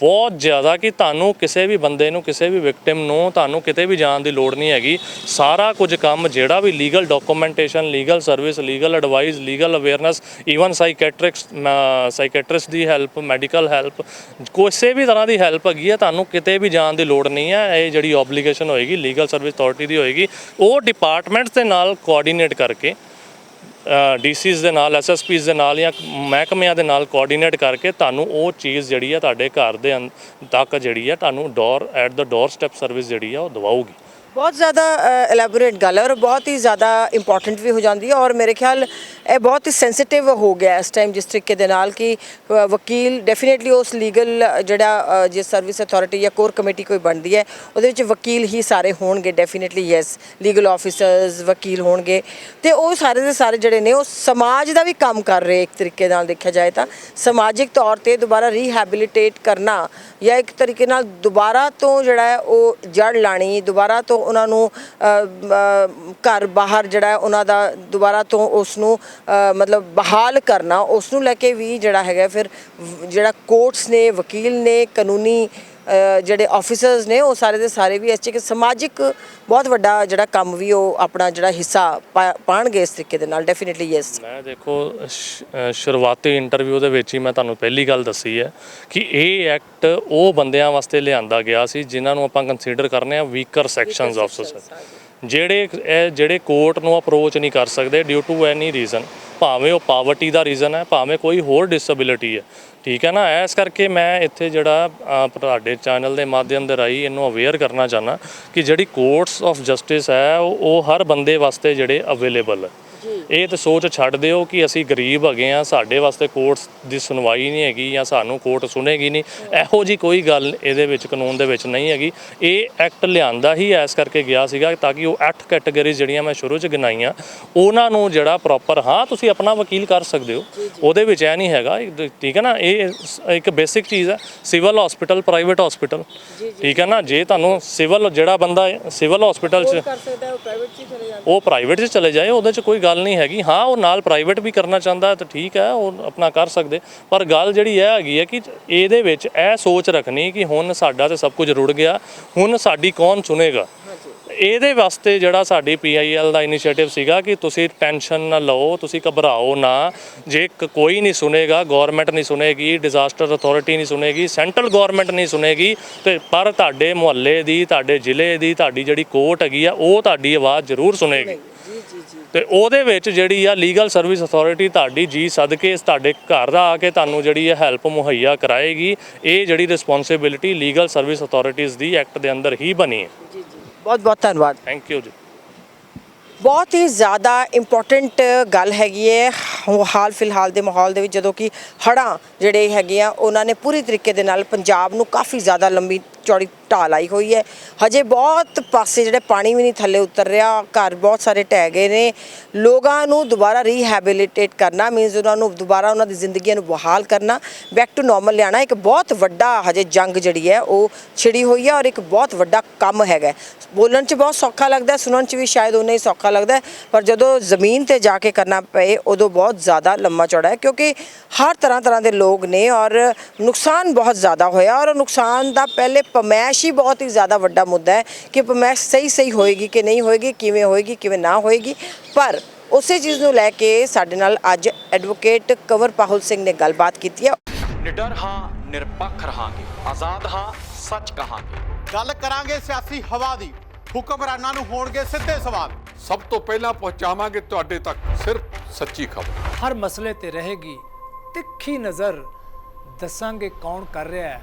Speaker 1: ਬਹੁਤ ਜ਼ਿਆਦਾ ਕਿ ਤੁਹਾਨੂੰ ਕਿਸੇ ਵੀ ਬੰਦੇ ਨੂੰ ਕਿਸੇ ਵੀ ਵਿਕਟਿਮ ਨੂੰ ਤੁਹਾਨੂੰ ਕਿਤੇ ਵੀ ਜਾਣ ਦੀ ਲੋੜ ਨਹੀਂ ਹੈਗੀ। ਸਾਰਾ ਕੁਝ ਕੰਮ ਜਿਹੜਾ ਵੀ legal documentation legal service legal advice legal awareness even psychiatrics psychiatrist ਦੀ ਹੈਲਪ ਮੈਡੀਕਲ ਹੈਲਪ ਕਿਸੇ ਵੀ ਤਰ੍ਹਾਂ ਦੀ ਹੈਲਪ ਹੈਗੀ ਹੈ ਤੁਹਾਨੂੰ ਕਿਤੇ ਵੀ ਜਾਣ ਦੀ ਲੋੜ ਨਹੀਂ ਹੈ। ਇਹ ਜਿਹੜੀ ਆਬਲੀਗੇਸ਼ਨ ਹੋਏਗੀ ਲੀਗਲ ਸਰਵਿਸ ਅਥਾਰਟੀ ਦੀ ਹੋਏਗੀ ਉਹ ਡਿਪਾਰਟਮੈਂਟਸ ਦੇ ਨਾਲ ਕੋਆਰਡੀਨੇਟ ਕਰਕੇ ਡੀਸੀਜ਼ ਦੇ ਨਾਲ ਐਸਐਸਪੀਜ਼ ਦੇ ਨਾਲ ਜਾਂ ਮਹਿਕਮਿਆਂ ਦੇ ਨਾਲ ਕੋਆਰਡੀਨੇਟ ਕਰਕੇ ਤੁਹਾਨੂੰ ਉਹ ਚੀਜ਼ ਜਿਹੜੀ ਆ ਤੁਹਾਡੇ ਘਰ ਦੇ ਅੰਦ- ਤੱਕ ਜਿਹੜੀ ਹੈ ਤੁਹਾਨੂੰ door at the doorstep service ਜਿਹੜੀ ਆ ਉਹ ਦਵਾਊਗੀ।
Speaker 2: ਬਹੁਤ ਜ਼ਿਆਦਾ ਐਲੈਬੋਰੇਟ ਗੱਲ ਹੈ ਔਰ ਬਹੁਤ ਹੀ ਜ਼ਿਆਦਾ ਇੰਪੋਰਟੈਂਟ ਵੀ ਹੋ ਜਾਂਦੀ ਹੈ ਔਰ ਮੇਰੇ ਖਿਆਲ ਇਹ ਬਹੁਤ ਹੀ ਸੈਂਸਿਟਿਵ ਹੋ ਗਿਆ ਇਸ ਟਾਈਮ ਜਿਸ ਤਰੀਕੇ ਦੇ ਨਾਲ ਕਿ ਵਕੀਲ ਡੈਫੀਨੇਟਲੀ ਉਸ ਲੀਗਲ ਜਿਹੜਾ ਜੇ ਸਰਵਿਸ ਅਥਾਰਟੀ ਜਾਂ ਕੋਰ ਕਮੇਟੀ ਕੋਈ ਬਣਦੀ ਹੈ ਉਹਦੇ ਵਿੱਚ ਵਕੀਲ ਹੀ ਸਾਰੇ ਹੋਣਗੇ ਡੈਫੀਨੇਟਲੀ ਯੈਸ ਲੀਗਲ ਆਫੀਸਰਸ ਵਕੀਲ ਹੋਣਗੇ ਤੇ ਉਹ ਸਾਰੇ ਦੇ ਸਾਰੇ ਜਿਹੜੇ ਨੇ ਉਹ ਸਮਾਜ ਦਾ ਵੀ ਕੰਮ ਕਰ ਰਹੇ ਇੱਕ ਤਰੀਕੇ ਨਾਲ ਦੇਖਿਆ ਜਾਏ ਤਾਂ ਸਮਾਜਿਕ ਤੌਰ ਤੇ ਦੁਬਾਰਾ ਰੀਹੈਬਿਲਿਟੇਟ ਕਰਨਾ ਜਾਂ ਇੱਕ ਤਰੀਕੇ ਨਾਲ ਦੁਬਾਰਾ ਤੋਂ ਜਿਹੜਾ ਹੈ ਉਹ ਜੜ ਲਾਣੀ ਦੁਬਾਰਾ ਤੋਂ ਉਹਨਾਂ ਨੂੰ ਘਰ ਬਾਹਰ ਜਿਹੜਾ ਉਹਨਾਂ ਦਾ ਦੁਬਾਰਾ ਤੋਂ ਉਸ ਨੂੰ ਮਤਲਬ ਬਹਾਲ ਕਰਨਾ ਉਸ ਨੂੰ ਲੈ ਕੇ ਵੀ ਜਿਹੜਾ ਹੈਗਾ ਫਿਰ ਜਿਹੜਾ ਕੋਰਟਸ ਨੇ, ਵਕੀਲ ਨੇ, ਕਾਨੂੰਨੀ ਜਿਹੜੇ ਆਫੀਸਰਸ ਨੇ ਉਹ ਸਾਰੇ ਦੇ ਸਾਰੇ ਵੀ ਇਸ 'ਚ ਇੱਕ ਸਮਾਜਿਕ ਬਹੁਤ ਵੱਡਾ ਜਿਹੜਾ ਕੰਮ ਵੀ ਉਹ ਆਪਣਾ ਜਿਹੜਾ ਹਿੱਸਾ ਪਾ- ਪਾਉਣਗੇ ਇਸ ਤਰੀਕੇ ਦੇ ਨਾਲ ਡੈਫੀਨਿਟਲੀ ਯੈਸ
Speaker 1: ਮੈਂ ਦੇਖੋ ਸ਼ੁਰੂਆਤੀ ਇੰਟਰਵਿਊ ਦੇ ਵਿੱਚ ਹੀ ਮੈਂ ਤੁਹਾਨੂੰ ਪਹਿਲੀ ਗੱਲ ਦੱਸੀ ਹੈ ਕਿ ਇਹ ਐਕਟ ਉਹ ਬੰਦਿਆਂ ਵਾਸਤੇ ਲਿਆਂਦਾ ਗਿਆ ਸੀ ਜਿਨ੍ਹਾਂ ਨੂੰ ਆਪਾਂ ਕੰਸੀਡਰ ਕਰਨੇ ਆ ਵੀਕਰ ਸੈਕਸ਼ਨਸ ਆਫ ਸੋਸਾਇਟੀ ਜਿਹੜੇ ਇਹ ਜਿਹੜੇ ਕੋਰਟ ਨੂੰ ਅਪਰੋਚ ਨਹੀਂ ਕਰ ਸਕਦੇ ਡਿਊ ਟੂ ਐਨੀ ਰੀਜ਼ਨ ਭਾਵੇਂ ਉਹ ਪਾਵਰਟੀ ਦਾ ਰੀਜ਼ਨ ਹੈ ਭਾਵੇਂ ਕੋਈ ਹੋਰ ਡਿਸੇਬਿਲਿਟੀ ਹੈ ਠੀਕ ਹੈ ਨਾ? ਇਸ ਕਰਕੇ ਮੈਂ ਇੱਥੇ ਜਿਹੜਾ ਤੁਹਾਡੇ ਚੈਨਲ ਦੇ ਮਾਧਿਅਮ ਦੇ ਰਾਹੀਂ ਇਹਨੂੰ ਅਵੇਅਰ ਕਰਨਾ ਚਾਹਨਾ ਕਿ ਜਿਹੜੀ ਕੋਰਟਸ ਆਫ ਜਸਟਿਸ ਹੈ, ਉਹ ਉਹ ਹਰ ਬੰਦੇ ਵਾਸਤੇ ਜਿਹੜੇ ਅਵੇਲੇਬਲ ਹੈ। ਇਹ ਤਾਂ ਸੋਚ ਛੱਡ ਦਿਓ ਕਿ ਅਸੀਂ ਗਰੀਬ ਹੈਗੇ ਆ ਸਾਡੇ ਵਾਸਤੇ ਕੋਰਟਸ ਦੀ ਸੁਣਵਾਈ ਨਹੀਂ ਹੈਗੀ ਜਾਂ ਸਾਨੂੰ ਕੋਰਟ ਸੁਣੇਗੀ ਨਹੀਂ। ਇਹੋ ਜੀ ਕੋਈ ਗੱਲ ਇਹਦੇ ਵਿੱਚ ਕਾਨੂੰਨ ਦੇ ਵਿੱਚ ਨਹੀਂ ਹੈਗੀ। ਇਹ ਐਕਟ ਲਿਆਂਦਾ ਹੀ ਐਸ ਕਰਕੇ ਗਿਆ ਸੀਗਾ ਤਾਂ ਕਿ ਉਹ ਅੱਠ ਕੈਟਾਗਰੀਜ਼ ਜਿਹੜੀਆਂ ਮੈਂ ਸ਼ੁਰੂ 'ਚ ਗਿਣਾਈਆਂ ਉਹਨਾਂ ਨੂੰ ਜਿਹੜਾ ਪ੍ਰੋਪਰ ਹਾਂ ਤੁਸੀਂ ਆਪਣਾ ਵਕੀਲ ਕਰ ਸਕਦੇ ਹੋ। ਉਹਦੇ ਵਿੱਚ ਇਹ ਨਹੀਂ ਹੈਗਾ ਠੀਕ ਹੈ ਨਾ ਇਹ ਇੱਕ ਬੇਸਿਕ ਚੀਜ਼ ਹੈ ਸਿਵਲ ਹਸਪੀਟਲ ਪ੍ਰਾਈਵੇਟ ਹਸਪੀਟਲ ਠੀਕ ਹੈ ਨਾ ਜੇ ਤੁਹਾਨੂੰ ਸਿਵਲ ਜਿਹੜਾ ਬੰਦਾ ਸਿਵਲ ਹਸਪੀਟਲ 'ਚ
Speaker 2: ਕਰ ਸਕਦਾ ਉਹ ਪ੍ਰਾਈਵੇਟ 'ਚ ਚਲੇ ਜਾਂਦਾ।
Speaker 1: ਉਹ ਪ੍ਰਾਈਵੇਟ 'ਚ ਚਲੇ ਜਾਏ ਉਹਦੇ 'ਚ ਕੋਈ ਗੱਲ ਨਹੀਂ ਹੈਗੀ। ਹਾਂ, ਉਹ ਨਾਲ ਪ੍ਰਾਈਵੇਟ ਵੀ ਕਰਨਾ ਚਾਹੁੰਦਾ ਤਾਂ ਠੀਕ ਹੈ, ਉਹ ਆਪਣਾ ਕਰ ਸਕਦੇ। ਪਰ ਗੱਲ ਜਿਹੜੀ ਇਹ ਹੈਗੀ ਹੈ ਕਿ ਇਹਦੇ ਵਿੱਚ ਇਹ ਸੋਚ ਰੱਖਣੀ ਕਿ ਹੁਣ ਸਾਡਾ ਤੇ ਸਭ ਕੁਝ ਰੁੜ ਗਿਆ, ਹੁਣ ਸਾਡੀ ਕੌਣ ਸੁਨੇਗਾ ਇਹਦੇ ਵਾਸਤੇ ਜਿਹੜਾ ਸਾਡੀ ਪੀਆਈਐਲ ਦਾ ਇਨੀਸ਼ੀਏਟਿਵ ਸੀਗਾ ਕਿ ਤੁਸੀਂ ਟੈਨਸ਼ਨ ਨਾ ਲਓ, ਤੁਸੀਂ ਘਬਰਾਓ ਨਾ। ਜੇ ਕੋਈ ਨਹੀਂ ਸੁਨੇਗਾ ਗਵਰਨਮੈਂਟ ਨਹੀਂ ਸੁਨੇਗੀ ਡਿਜ਼ਾਸਟਰ ਅਥਾਰਟੀ ਨਹੀਂ ਸੁਨੇਗੀ ਸੈਂਟਰਲ ਗਵਰਨਮੈਂਟ ਨਹੀਂ ਸੁਨੇਗੀ ਤੇ ਪਰ ਤੁਹਾਡੇ ਮੁਹੱਲੇ ਦੀ, ਤੁਹਾਡੇ ਜ਼ਿਲ੍ਹੇ ਦੀ, ਤੁਹਾਡੀ ਜਿਹੜੀ ਕੋਰਟ ਹੈਗੀ ਆ, ਉਹ ਤੁਹਾਡੀ ਆਵਾਜ਼ ਜ਼ਰੂਰ ਸੁਨੇਗੀ ਤੇ ਉਹਦੇ ਵਿੱਚ ਜਿਹੜੀ ਆ ਲੀਗਲ ਸਰਵਿਸ ਅਥਾਰਟੀ ਤੁਹਾਡੀ ਜੀ ਸਦਕੇ ਤੁਹਾਡੇ ਘਰ ਦਾ ਆ ਕੇ ਤੁਹਾਨੂੰ ਜਿਹੜੀ ਇਹ ਹੈਲਪ ਮੁਹੱਈਆ ਕਰਾਏਗੀ ਇਹ ਜਿਹੜੀ ਰਿਸਪੌਂਸਿਬਿਲਿਟੀ ਲੀਗਲ ਸਰਵਿਸ ਅਥਾਰਟੀਜ਼ ਦੀ ਐਕਟ ਦੇ ਅੰਦਰ ਹੀ ਬਣੀ ਹੈ।
Speaker 2: ਜੀ ਜੀ। ਬਹੁਤ ਬਹੁਤ ਧੰਨਵਾਦ।
Speaker 1: ਥੈਂਕ ਯੂ ਜੀ।
Speaker 2: ਬਹੁਤ ਹੀ ਜ਼ਿਆਦਾ ਇੰਪੋਰਟੈਂਟ ਗੱਲ ਹੈਗੀ ਹੈ ਹ- ਹਾਲ ਫਿਲਹਾਲ ਦੇ ਮਾਹੌਲ ਦੇ ਵਿੱਚ ਜਦੋਂ ਕਿ ਹੜ੍ਹਾਂ ਜਿਹੜੇ ਹੈਗੇ ਆ ਉਹਨਾਂ ਨੇ ਪੂਰੀ ਤਰੀਕੇ ਦੇ ਨਾਲ ਪੰਜਾਬ ਨੂੰ ਕਾਫੀ ਜ਼ਿਆਦਾ ਲੰਬੀ ਚੌੜੀ ਢਾਲ ਆਈ ਹੋਈ ਹੈ। ਹਜੇ ਬਹੁਤ ਪਾਸੇ ਜਿਹੜੇ ਪਾਣੀ ਵੀ ਨਹੀਂ ਥੱਲੇ ਉਤਰ ਰਿਹਾ। ਘਰ ਬਹੁਤ ਸਾਰੇ ਢਹਿ ਗਏ ਨੇ। ਲੋਕਾਂ ਨੂੰ ਦੁਬਾਰਾ ਰੀਹੈਬਿਲਿਟੇਟ ਕਰਨਾ ਮੀਨਸ ਉਹਨਾਂ ਨੂੰ ਦੁਬਾਰਾ ਉਹਨਾਂ ਦੀ ਜ਼ਿੰਦਗੀਆਂ ਨੂੰ ਬਹਾਲ ਕਰਨਾ। ਬੈਕ ਟੂ ਨਾਰਮਲ ਲਿਆਣਾ ਇੱਕ ਬਹੁਤ ਵੱਡਾ ਹਜੇ ਜੰਗ ਜਿਹੜੀ ਹੈ, ਉਹ ਛਿੜੀ ਹੋਈ ਹੈ ਔਰ ਇੱਕ ਬਹੁਤ ਵੱਡਾ ਕੰਮ ਹੈਗਾ ਬੋਲਣ 'ਚ ਬਹੁਤ ਸੌਖਾ ਲੱਗਦਾ ਸੁਣਨ 'ਚ ਵੀ ਸ਼ਾਇਦ ਉਹਨੇ ਹੀ ਸੌਖਾ ਲੱਗਦਾ ਪਰ ਜਦੋਂ ਜ਼ਮੀਨ ਤੇ ਜਾ ਕੇ ਕਰਨਾ ਪਏ, ਉਦੋਂ ਬਹੁਤ ਜ਼ਿਆਦਾ ਲੰਮਾ ਚੌੜਾ ਹੈ। ਕਿਉਂਕਿ ਹਰ ਤਰ੍ਹਾਂ ਤਰ੍ਹਾਂ ਦੇ ਲੋਕ ਨੇ ਔਰ ਨੁਕਸਾਨ ਬਹੁਤ ਜ਼ਿਆਦਾ ਹੋਇਆ ਔਰ ਨੁਕਸਾਨ ਦਾ ਪਹਿਲੇ ਪਮੈਸ਼ ਹੀ ਬਹੁਤ ਹੀ ਜ਼ਿਆਦਾ ਵੱਡਾ ਮੁੱਦਾ ਹੈ ਕਿ ਪਮੈਸ਼ ਸਹੀ ਸਹੀ ਹੋਏਗੀ ਕਿ ਨਹੀਂ ਹੋਏਗੀ ਕਿਵੇਂ ਹੋਏਗੀ ਕਿਵੇਂ ਨਾ ਹੋਏਗੀ। ਪਰ ਉਸੇ ਚੀਜ਼ ਨੂੰ ਲੈ ਕੇ ਸਾਡੇ ਨਾਲ ਅੱਜ ਐਡਵੋਕੇਟ ਕੰਵਰ ਪਾਹੁਲ ਸਿੰਘ ਨੇ ਗੱਲਬਾਤ ਕੀਤੀ ਹੈ।
Speaker 3: ਨਿਡਰ ਹਾਂ ਨਿਰਪੱਖ ਰਹਾਂਗੇ। ਆਜ਼ਾਦ ਹਾਂ ਸੱਚ ਕਹਾਂਗੇ।
Speaker 4: ਗੱਲ ਕਰਾਂਗੇ ਸਿਆਸੀ ਹਵਾ ਦੀ। ਹੁਕਮਰਾਨਾਂ ਨੂੰ ਹੋਣਗੇ ਸਿੱਧੇ ਸਵਾਲ।
Speaker 5: ਸਭ ਤੋਂ ਪਹਿਲਾਂ ਪਹੁੰਚਾਵਾਂਗੇ ਤੁਹਾਡੇ ਤੱਕ ਸਿਰਫ ਸੱਚੀ ਖਬਰ।
Speaker 6: ਹਰ ਮਸਲੇ ਤੇ ਰਹੇਗੀ ਤਿੱਖੀ ਨਜ਼ਰ। ਦੱਸਾਂਗੇ ਕੌਣ ਕਰ ਰਿਹਾ ਹੈ।